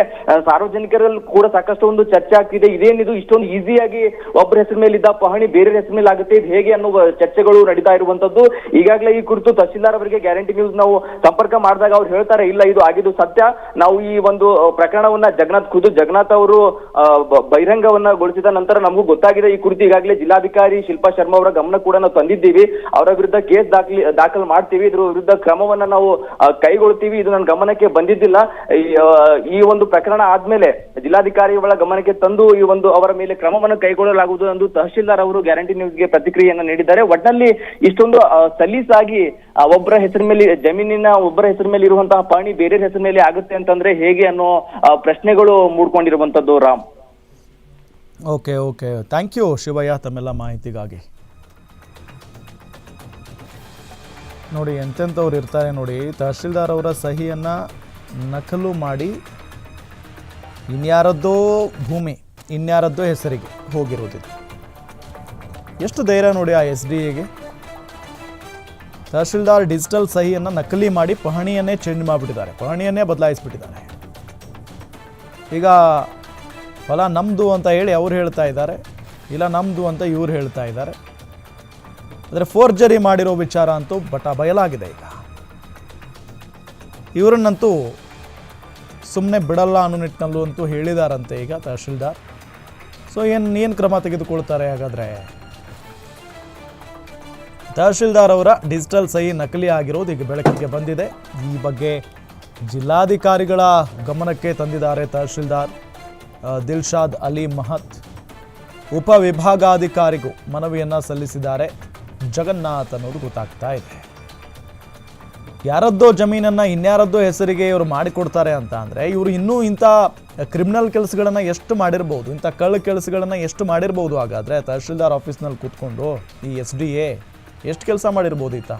ಸಾರ್ವಜನಿಕರಲ್ಲಿ ಕೂಡ ಸಾಕಷ್ಟು ಒಂದು ಚರ್ಚೆ ಆಗ್ತಿದೆ. ಇದೇನಿದು? ಇಷ್ಟೊಂದು ಈಸಿಯಾಗಿ ಒಬ್ಬರ ಹೆಸರ ಮೇಲೆ ಇದ್ದ ಪಹಣಿ ಬೇರೆ ಹೆಸರ ಮೇಲೆ ಆಗುತ್ತೆ ಇದು ಹೇಗೆ ಅನ್ನುವ ಚರ್ಚೆಗಳು ನಡೀತಾ ಇರುವಂತದ್ದು. ಈಗಾಗಲೇ ಈ ಕುರಿತು ತಹಸೀಲ್ದಾರ್ ಅವರಿಗೆ ಗ್ಯಾರಂಟಿ ನ್ಯೂಸ್ ನಾವು ಸಂಪರ್ಕ ಮಾಡಿದಾಗ ಅವ್ರು ಹೇಳ್ತಾರೆ, ಇಲ್ಲ, ಇದು ಆಗಿದ್ದು ಸತ್ಯ. ನಾವು ಈ ಒಂದು ಪ್ರಕರಣವನ್ನ ಜಗನ್ನಾಥ್ ಖುದ್ದು ಜಗನ್ನಾಥ್ ಅವರು ಬಹಿರಂಗವನ್ನ ಗೊಳಿಸಿದ ಬಹಿರಂಗವನ್ನಗೊಳಿಸಿದ ನಂತರ ನಮಗೂ ಗೊತ್ತಾಗಿದೆ. ಈ ಕುರಿತು ಈಗಾಗಲೇ ಜಿಲ್ಲಾಧಿಕಾರಿ ಶಿಲ್ಪಾ ಶರ್ಮಾ ಅವರ ಗಮನ ಕೂಡ ನಾವು ತಂದಿದ್ದೀವಿ. ಅವರ ವಿರುದ್ಧ ಕೇಸ್ ದಾಖಲಿ, ದಾಖಲು ಮಾಡ್ತೀವಿ. ಇದ್ರ ವಿರುದ್ಧ ಕ್ರಮವನ್ನ ನಾವು ಕೈಗೊಳ್ತೀವಿ. ಇದು ನನ್ನ ಗಮನಕ್ಕೆ ಬಂದಿದ್ದಿಲ್ಲ. ಈ ಒಂದು ಪ್ರಕರಣ ಆದ್ಮೇಲೆ ಜಿಲ್ಲಾಧಿಕಾರಿಗಳ ಗಮನಕ್ಕೆ ತಂದು ಈ ಒಂದು ಅವರ ಮೇಲೆ ಕ್ರಮವನ್ನು ಕೈಗೊಳ್ಳಲಾಗುವುದು. ಎಂದು ತಹಶೀಲ್ದಾರ್ ಅವರು ಗ್ಯಾರಂಟಿ ನ್ಯೂಸ್ಗೆ ಪ್ರತಿಕ್ರಿಯೆಯನ್ನು ನೀಡಿದ್ದಾರೆ. ಒಟ್ಟಿನಲ್ಲಿ ಇಷ್ಟೊಂದು ಸಲೀಸಾಗಿ ಒಬ್ಬರ ಹೆಸರ ಮೇಲೆ, ಜಮೀನಿನ ಒಬ್ಬರ ಹೆಸರ ಮೇಲೆ ಇರುವಂತಹ ಪಾಣಿ ಬೇರೆ ಹೆಸರ ಮೇಲೆ ಆಗುತ್ತೆ ಅಂತಂದ್ರೆ ಹೇಗೆ ಅನ್ನೋ ಪ್ರಶ್ನೆಗಳು ಮೂಡ್ಕೊಂಡಿರುವಂತದ್ದು Ram. Okay okay. Thank you Shivayya ತಮ್ಮೆಲ್ಲ ಮಾಹಿತಿಗಾಗಿ. ನೋಡಿ, ಎಂತೆಂಥವ್ರು ಇರ್ತಾರೆ ನೋಡಿ, ತಹಶೀಲ್ದಾರ್ ಅವರ ಸಹಿಯನ್ನು ನಕಲು ಮಾಡಿ ಇನ್ಯಾರದ್ದೋ ಭೂಮಿ ಇನ್ಯಾರದ್ದೋ ಹೆಸರಿಗೆ ಹೋಗಿರೋದಿದೆ ಎಷ್ಟು ಧೈರ್ಯ ನೋಡಿ ಆ ಎಸ್ ಡಿ ಎಗೆ? ತಹಶೀಲ್ದಾರ್ ಡಿಜಿಟಲ್ ಸಹಿಯನ್ನು ನಕಲಿ ಮಾಡಿ ಪಹಣಿಯನ್ನೇ ಚೇಂಜ್ ಮಾಡಿಬಿಟ್ಟಿದ್ದಾರೆ. ಪಹಣಿಯನ್ನೇ ಬದಲಾಯಿಸ್ಬಿಟ್ಟಿದ್ದಾರೆ. ಈಗ ಫಲ ನಮ್ಮದು ಅಂತ ಹೇಳಿ ಅವ್ರು ಹೇಳ್ತಾ ಇದ್ದಾರೆ. ಇಲ್ಲ ನಮ್ಮದು ಅಂತ ಇವ್ರು ಹೇಳ್ತಾ ಇದ್ದಾರೆ. ಆದರೆ ಫೋರ್ಜರಿ ಮಾಡಿರೋ ವಿಚಾರ ಅಂತೂ ಬಟ ಬಯಲಾಗಿದೆ ಈಗ. ಇವರನ್ನಂತೂ ಸುಮ್ಮನೆ ಬಿಡಲ್ಲ ಅನ್ನೋ ನಿಟ್ಟಿನಲ್ಲೂ ಅಂತೂ ಹೇಳಿದಾರಂತೆ ಈಗ ತಹಶೀಲ್ದಾರ್. ಸೊ ಏನು ಏನು ಕ್ರಮ ತೆಗೆದುಕೊಳ್ತಾರೆ ಹಾಗಾದರೆ? ತಹಶೀಲ್ದಾರ್ ಅವರ ಡಿಜಿಟಲ್ ಸಹಿ ನಕಲಿ ಆಗಿರೋದು ಈಗ ಬೆಳಕಿಗೆ ಬಂದಿದೆ. ಈ ಬಗ್ಗೆ ಜಿಲ್ಲಾಧಿಕಾರಿಗಳ ಗಮನಕ್ಕೆ ತಂದಿದ್ದಾರೆ ತಹಶೀಲ್ದಾರ್ ದಿಲ್ಶಾದ್ ಅಲಿ ಮಹತ್. ಉಪವಿಭಾಗಾಧಿಕಾರಿಗೂ ಮನವಿಯನ್ನು ಸಲ್ಲಿಸಿದ್ದಾರೆ. ಜಗನ್ನಾಥ್ ಅನ್ನೋದು ಗೊತ್ತಾಗ್ತಾ ಇದೆ. ಯಾರದ್ದೋ ಜಮೀನನ್ನು ಇನ್ಯಾರದ್ದೋ ಹೆಸರಿಗೆ ಇವರು ಮಾಡಿಕೊಡ್ತಾರೆ ಅಂತ ಅಂದರೆ ಇವರು ಇನ್ನೂ ಇಂಥ ಕ್ರಿಮಿನಲ್ ಕೆಲಸಗಳನ್ನು ಎಷ್ಟು ಮಾಡಿರ್ಬೋದು, ಇಂಥ ಕಳ್ಳ ಕೆಲಸಗಳನ್ನು ಎಷ್ಟು ಮಾಡಿರ್ಬೋದು ಹಾಗಾದರೆ ತಹಶೀಲ್ದಾರ್ ಆಫೀಸ್ನಲ್ಲಿ ಕೂತ್ಕೊಂಡು ಈ ಎಸ್ ಡಿ ಎ ಎಷ್ಟು ಕೆಲಸ ಮಾಡಿರ್ಬೋದು ಈತ?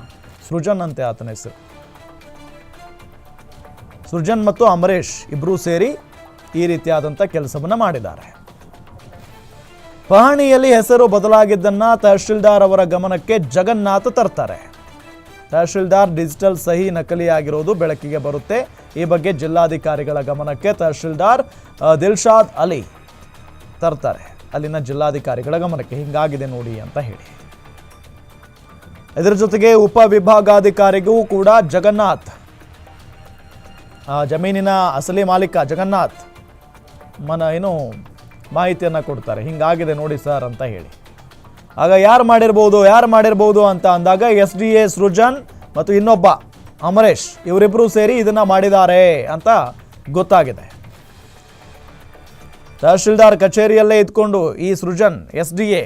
ಸೃಜನ್ ಅಂತೆ ಆತನ ಹೆಸರು. ಸೃಜನ್ ಮತ್ತು ಅಮರೇಶ್ ಇಬ್ಬರೂ ಸೇರಿ ಈ ರೀತಿಯಾದಂಥ ಕೆಲಸವನ್ನು ಮಾಡಿದ್ದಾರೆ. ಪಹಣಿಯಲ್ಲಿ ಹೆಸರು ಬದಲಾಗಿದ್ದನ್ನು ತಹಶೀಲ್ದಾರ್ ಅವರ ಗಮನಕ್ಕೆ ಜಗನ್ನಾಥ್ ತರ್ತಾರೆ. ತಹಶೀಲ್ದಾರ್ ಡಿಜಿಟಲ್ ಸಹಿ ನಕಲಿಯಾಗಿರೋದು ಬೆಳಕಿಗೆ ಬರುತ್ತೆ. ಈ ಬಗ್ಗೆ ಜಿಲ್ಲಾಧಿಕಾರಿಗಳ ಗಮನಕ್ಕೆ ತಹಶೀಲ್ದಾರ್ ದಿಲ್ಶಾದ್ ಅಲಿ ತರ್ತಾರೆ. ಅಲ್ಲಿನ ಜಿಲ್ಲಾಧಿಕಾರಿಗಳ ಗಮನಕ್ಕೆ ಹಿಂಗಾಗಿದೆ ನೋಡಿ ಅಂತ ಹೇಳಿ. ಇದರ ಜೊತೆಗೆ ಉಪವಿಭಾಗಾಧಿಕಾರಿಗೂ ಕೂಡ ಜಗನ್ನಾಥ್ ಜಮೀನಿನ ಅಸಲಿ ಮಾಲೀಕ ಜಗನ್ನಾಥ್ ಮನ, ಏನು ಮಾಹಿತಿಯನ್ನು ಕೊಡ್ತಾರೆ. ಹಿಂಗಾಗಿದೆ ನೋಡಿ ಸರ್ ಅಂತ ಹೇಳಿ. ಆಗ ಯಾರು ಮಾಡಿರ್ಬೋದು ಯಾರು ಮಾಡಿರ್ಬೋದು ಅಂತ ಅಂದಾಗ ಎಸ್ ಡಿ ಎ ಸೃಜನ್ ಮತ್ತು ಇನ್ನೊಬ್ಬ ಅಮರೇಶ್ ಇವರಿಬ್ಬರು ಸೇರಿ ಇದನ್ನ ಮಾಡಿದ್ದಾರೆ ಅಂತ ಗೊತ್ತಾಗಿದೆ. ತಹಶೀಲ್ದಾರ್ ಕಚೇರಿಯಲ್ಲೇ ಇದ್ಕೊಂಡು ಈ ಸೃಜನ್ ಎಸ್ ಡಿ ಎ.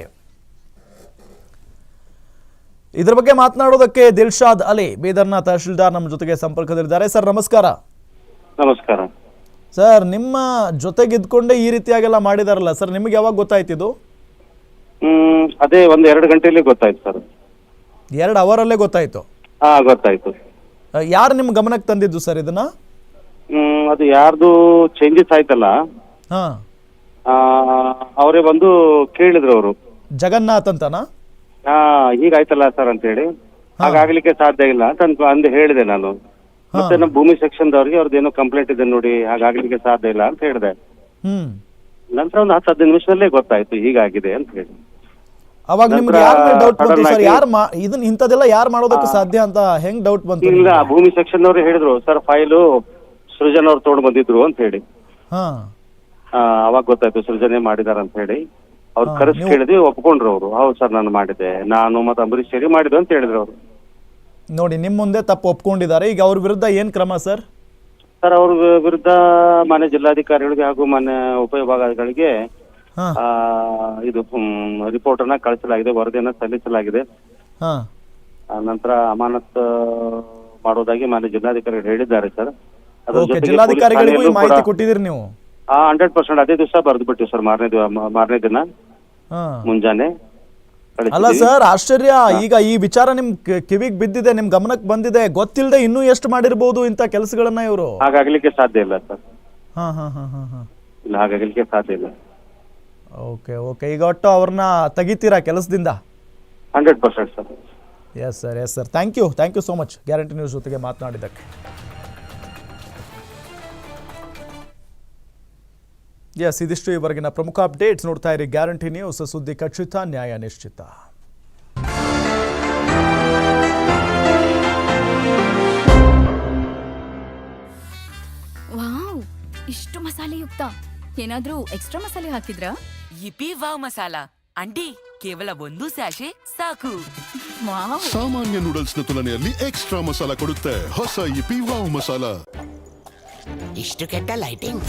ಇದ್ರ ಬಗ್ಗೆ ಮಾತನಾಡೋದಕ್ಕೆ ದಿಲ್ಶಾದ್ ಅಲಿ ಬೀದರ್ನ ತಹಶೀಲ್ದಾರ್ ನಮ್ಮ ಜೊತೆಗೆ ಸಂಪರ್ಕದಲ್ಲಿದ್ದಾರೆ. ಸರ್ ನಮಸ್ಕಾರ. ನಮಸ್ಕಾರ. ಸರ್ ನಿಮ್ಮ ಜೊತೆಗಿದ್ಕೊಂಡೇ ಈ ರೀತಿಯಾಗೆಲ್ಲ ಮಾಡಿದಾರಲ್ಲ ಸರ್ ನಿಮಗೆ ಯಾವಾಗ ಗೊತ್ತಾಯ್ತಿದು? ಹ್ಮ್ ಅದೇ ಒಂದ್ ಎರಡು ಗಂಟೆಯಲ್ಲಿ ಗೊತ್ತಾಯ್ತು ಸರ್. ಎರಡು ಅವರಲ್ಲೇ ಗೊತ್ತಾಯ್ತು? ಹಾ ಗೊತ್ತಾಯ್ತು. ಯಾರು ನಿಮ್ಮ ಗಮನಕ್ಕೆ ತಂದಿದ್ದು ಸರ್ ಇದನ್ನ? ಹ್ಮ್ ಅದು ಯಾರ್ದು ಚೇಂಜಸ್ ಆಯ್ತಲ್ಲ? ಹಾ. ಆ, ಅವರೇ ಬಂದು ಕೇಳಿದ್ರು ಅವರು. ಜಗನ್ನಾಥ್ ಅಂತನಾ? ಹಾ ಹೀಗಾಯ್ತಲ್ಲ ಸರ್ ಅಂತ ಹೇಳಿ ಹಾಗಾಗ್ಲಿಕ್ಕೆ ಸಾಧ್ಯ ಇಲ್ಲ ಅಂತ ಅಂದ್ ಅಂದು ಹೇಳಿದೆ ನಾನು. ಮತ್ತೆ ನಮ್ಮ ಭೂಮಿ ಸೆಕ್ಷನ್ ದವ್ರಿಗೆ ಅವ್ರದ್ದು ಏನೋ ಕಂಪ್ಲೇಂಟ್ ಇದೆ ನೋಡಿ ಹಾಗಾಗ್ಲಿಕ್ಕೆ ಸಾಧ್ಯ ಇಲ್ಲ ಅಂತ ಹೇಳಿದೆ. ಹ್ಮ್. ನಂತರ ಒಂದು ಹತ್ತು ಹದಿನೈದು ನಿಮಿಷದಲ್ಲೇ ಗೊತ್ತಾಯ್ತು ಹೀಗಾಗಿದೆ ಅಂತ ಹೇಳಿ. ಅವಾಗ ನಿಮ್ಗೆ ಯಾರ ಯಾರ ಡೌಟ್ ಬಂತು? ಸರ್ ಯಾರು ಇದನ್ನ ಇಂಥದೆಲ್ಲ ಯಾರು ಮಾಡೋದಕ್ಕೆ ಸಾಧ್ಯ ಅಂತ ಹೆಂಗ್ ಡೌಟ್ ಬಂತು ಇಲ್ಲ ಭೂಮಿ ಸೆಕ್ಷನ್ ಅವ್ರು ಹೇಳಿದ್ರು ಸರ್ ಫೈಲು ಸೃಜನ್ ಅವ್ರು ತಗೊಂಡು ಬಂದಿದ್ರು ಅಂತ ಹೇಳಿ. ಹಾ. ಅವಾಗ ಗೊತ್ತಾಯ್ತು ಸೃಜನೆ ಮಾಡಿದಾರ ಅಂತ ಹೇಳಿ. ಅವ್ರು ಕರೆಸ್ ಕೇಳಿದ್ವಿ ಒಪ್ಕೊಂಡ್ರು ಅವರು. ಹೌದು ಸರ್ ನಾನು ಮಾಡಿದೆ. ನಾನು ಮತ್ತೆ ಅಂಬರೀಶ್ ಶೇರಿ ಮಾಡಿದ್ವಿ ಅಂತ ಹೇಳಿದ್ರು ಅವರು. ನೋಡಿ ನಿಮ್ಮ ಮುಂದೆ ತಪ್ಪು ಒಪ್ಕೊಂಡಿದ್ದಾರೆ. ಈಗ ಅವ್ರ ವಿರುದ್ಧ ಏನ್ ಕ್ರಮ ಸರ್? ಸರ್ ಅವ್ರ ವಿರುದ್ಧ ಮಾನ್ಯ ಜಿಲ್ಲಾಧಿಕಾರಿಗಳಿಗೆ ಹಾಗೂ ಮಾನ್ಯ ಉಪವಿಭಾಗಗಳಿಗೆ ಹಾ. ಆ, ಇದು ರಿಪೋರ್ಟ್ ಅನ್ನ ಕಳಿಸಲಾಗಿದೆ ವರದಿಯನ್ನ ಸಲ್ಲಿಸಲಾಗಿದೆ. ಹಾ. ಆ, ನಂತರ ಅಮಾನತ್ ಮಾಡೋದಾಗಿ ಮಾನ್ಯ ಜಿಲ್ಲಾಧಿಕಾರಿಗಳು ಹೇಳಿದ್ದಾರೆ ಸರ್ ಅದ್ರ ಓಕೆ ಜೊತೆಗೆ ಜಿಲ್ಲಾಧಿಕಾರಿಗಳಿಗೂ ಈ ಪೊಲೀಸ್ ಮಾಹಿತಿ ಠಾಣೆಯಲ್ಲೂ ಕೂಡ- ಕೊಟ್ಟಿದ್ದೀರಿ ನೀವು? ಆ ಹಂಡ್ರೆಡ್ ಪರ್ಸೆಂಟ್ ಅದೇ ದಿವಸ ಬರೆದು ಬಿಟ್ಟಿವಿ ಸರ್ ಮಾರನೇ ದಿವ ಮಾರನೇ ದಿನ. ಹಾ. ಮುಂಜಾನೆ ಅಲ್ಲ ಕಳಿಸಿದ್ದೀವಿ. ಸರ್ ಆಶ್ಚರ್ಯ. ಈಗ ಈ ವಿಚಾರ ನಿಮ್ ಕ- ಕಿವಿಗ್ ಬಿದ್ದಿದೆ ನಿಮ್ ಗಮನಕ್ಕೆ ಬಂದಿದೆ. ಗೊತ್ತಿಲ್ಲದೆ ಇನ್ನೂ ಎಷ್ಟು ಮಾಡಿರ್ಬೋದು ಇಂತ ಕೆಲಸಗಳನ್ನ ಇವರು? ಹಾಗಾಗ್ಲಿಕ್ಕೆ ಸಾಧ್ಯ ಇಲ್ಲ ಸರ್ ಹಾ ಹಾ ಹಾ ಹಾ ಹಾ. ಇಲ್ಲ ಹಾಗಾಗ್ಲಿಕ್ಕೆ ಸಾಧ್ಯ ಇಲ್ಲ. ಓಕೆ ಓಕೆ ಈಗ ಒಟ್ಟು ಅವ್ರನ್ನ ತೆಗಿತೀರಾ ಕೆಲಸದಿಂದ? Hundred percent sir. Yes sir yes sir thank you thank you so much guarantee news ಜೊತೆಗೆ ಮಾತನಾಡಿದ್ದಕ್ಕೆ. ಎಸ್ ಇದಿಷ್ಟು ಈವರೆಗಿನ ಪ್ರಮುಖ ಅಪ್ಡೇಟ್ಸ್ ನೋಡ್ತಾ ಇರಿ. ಗ್ಯಾರಂಟಿ ನ್ಯೂಸ್ ಸುದ್ದಿ ಖಚಿತ ನ್ಯಾಯ ನಿಶ್ಚಿತ. ವಾವ್ ಇಷ್ಟು ಮಸಾಲೆಯುಕ್ತ. ಏನಾದ್ರೂ ಎಕ್ಸ್ಟ್ರಾ ಮಸಾಲೆ ಹಾಕಿದ್ರಾ? ಇಪಿ ವಾವ್ ಮಸಾಲ. ಅಂಟಿ ಕೇವಲ ಒಂದು ಸ್ಯಾಶೆ ಸಾಕು. ವಾವ್. ಸಾಮಾನ್ಯ ನೂಡಲ್ಸ್ನ ತುಲನೆಯಲ್ಲಿ ಎಕ್ಸ್ಟ್ರಾ ಮಸಾಲ ಕೊಡುತ್ತೆ. ಹೊಸ ಇಪಿ ವಾವ್ ಮಸಾಲ. ಇಷ್ಟು ಕೆಟ್ಟ ಲೈಟಿಂಗ್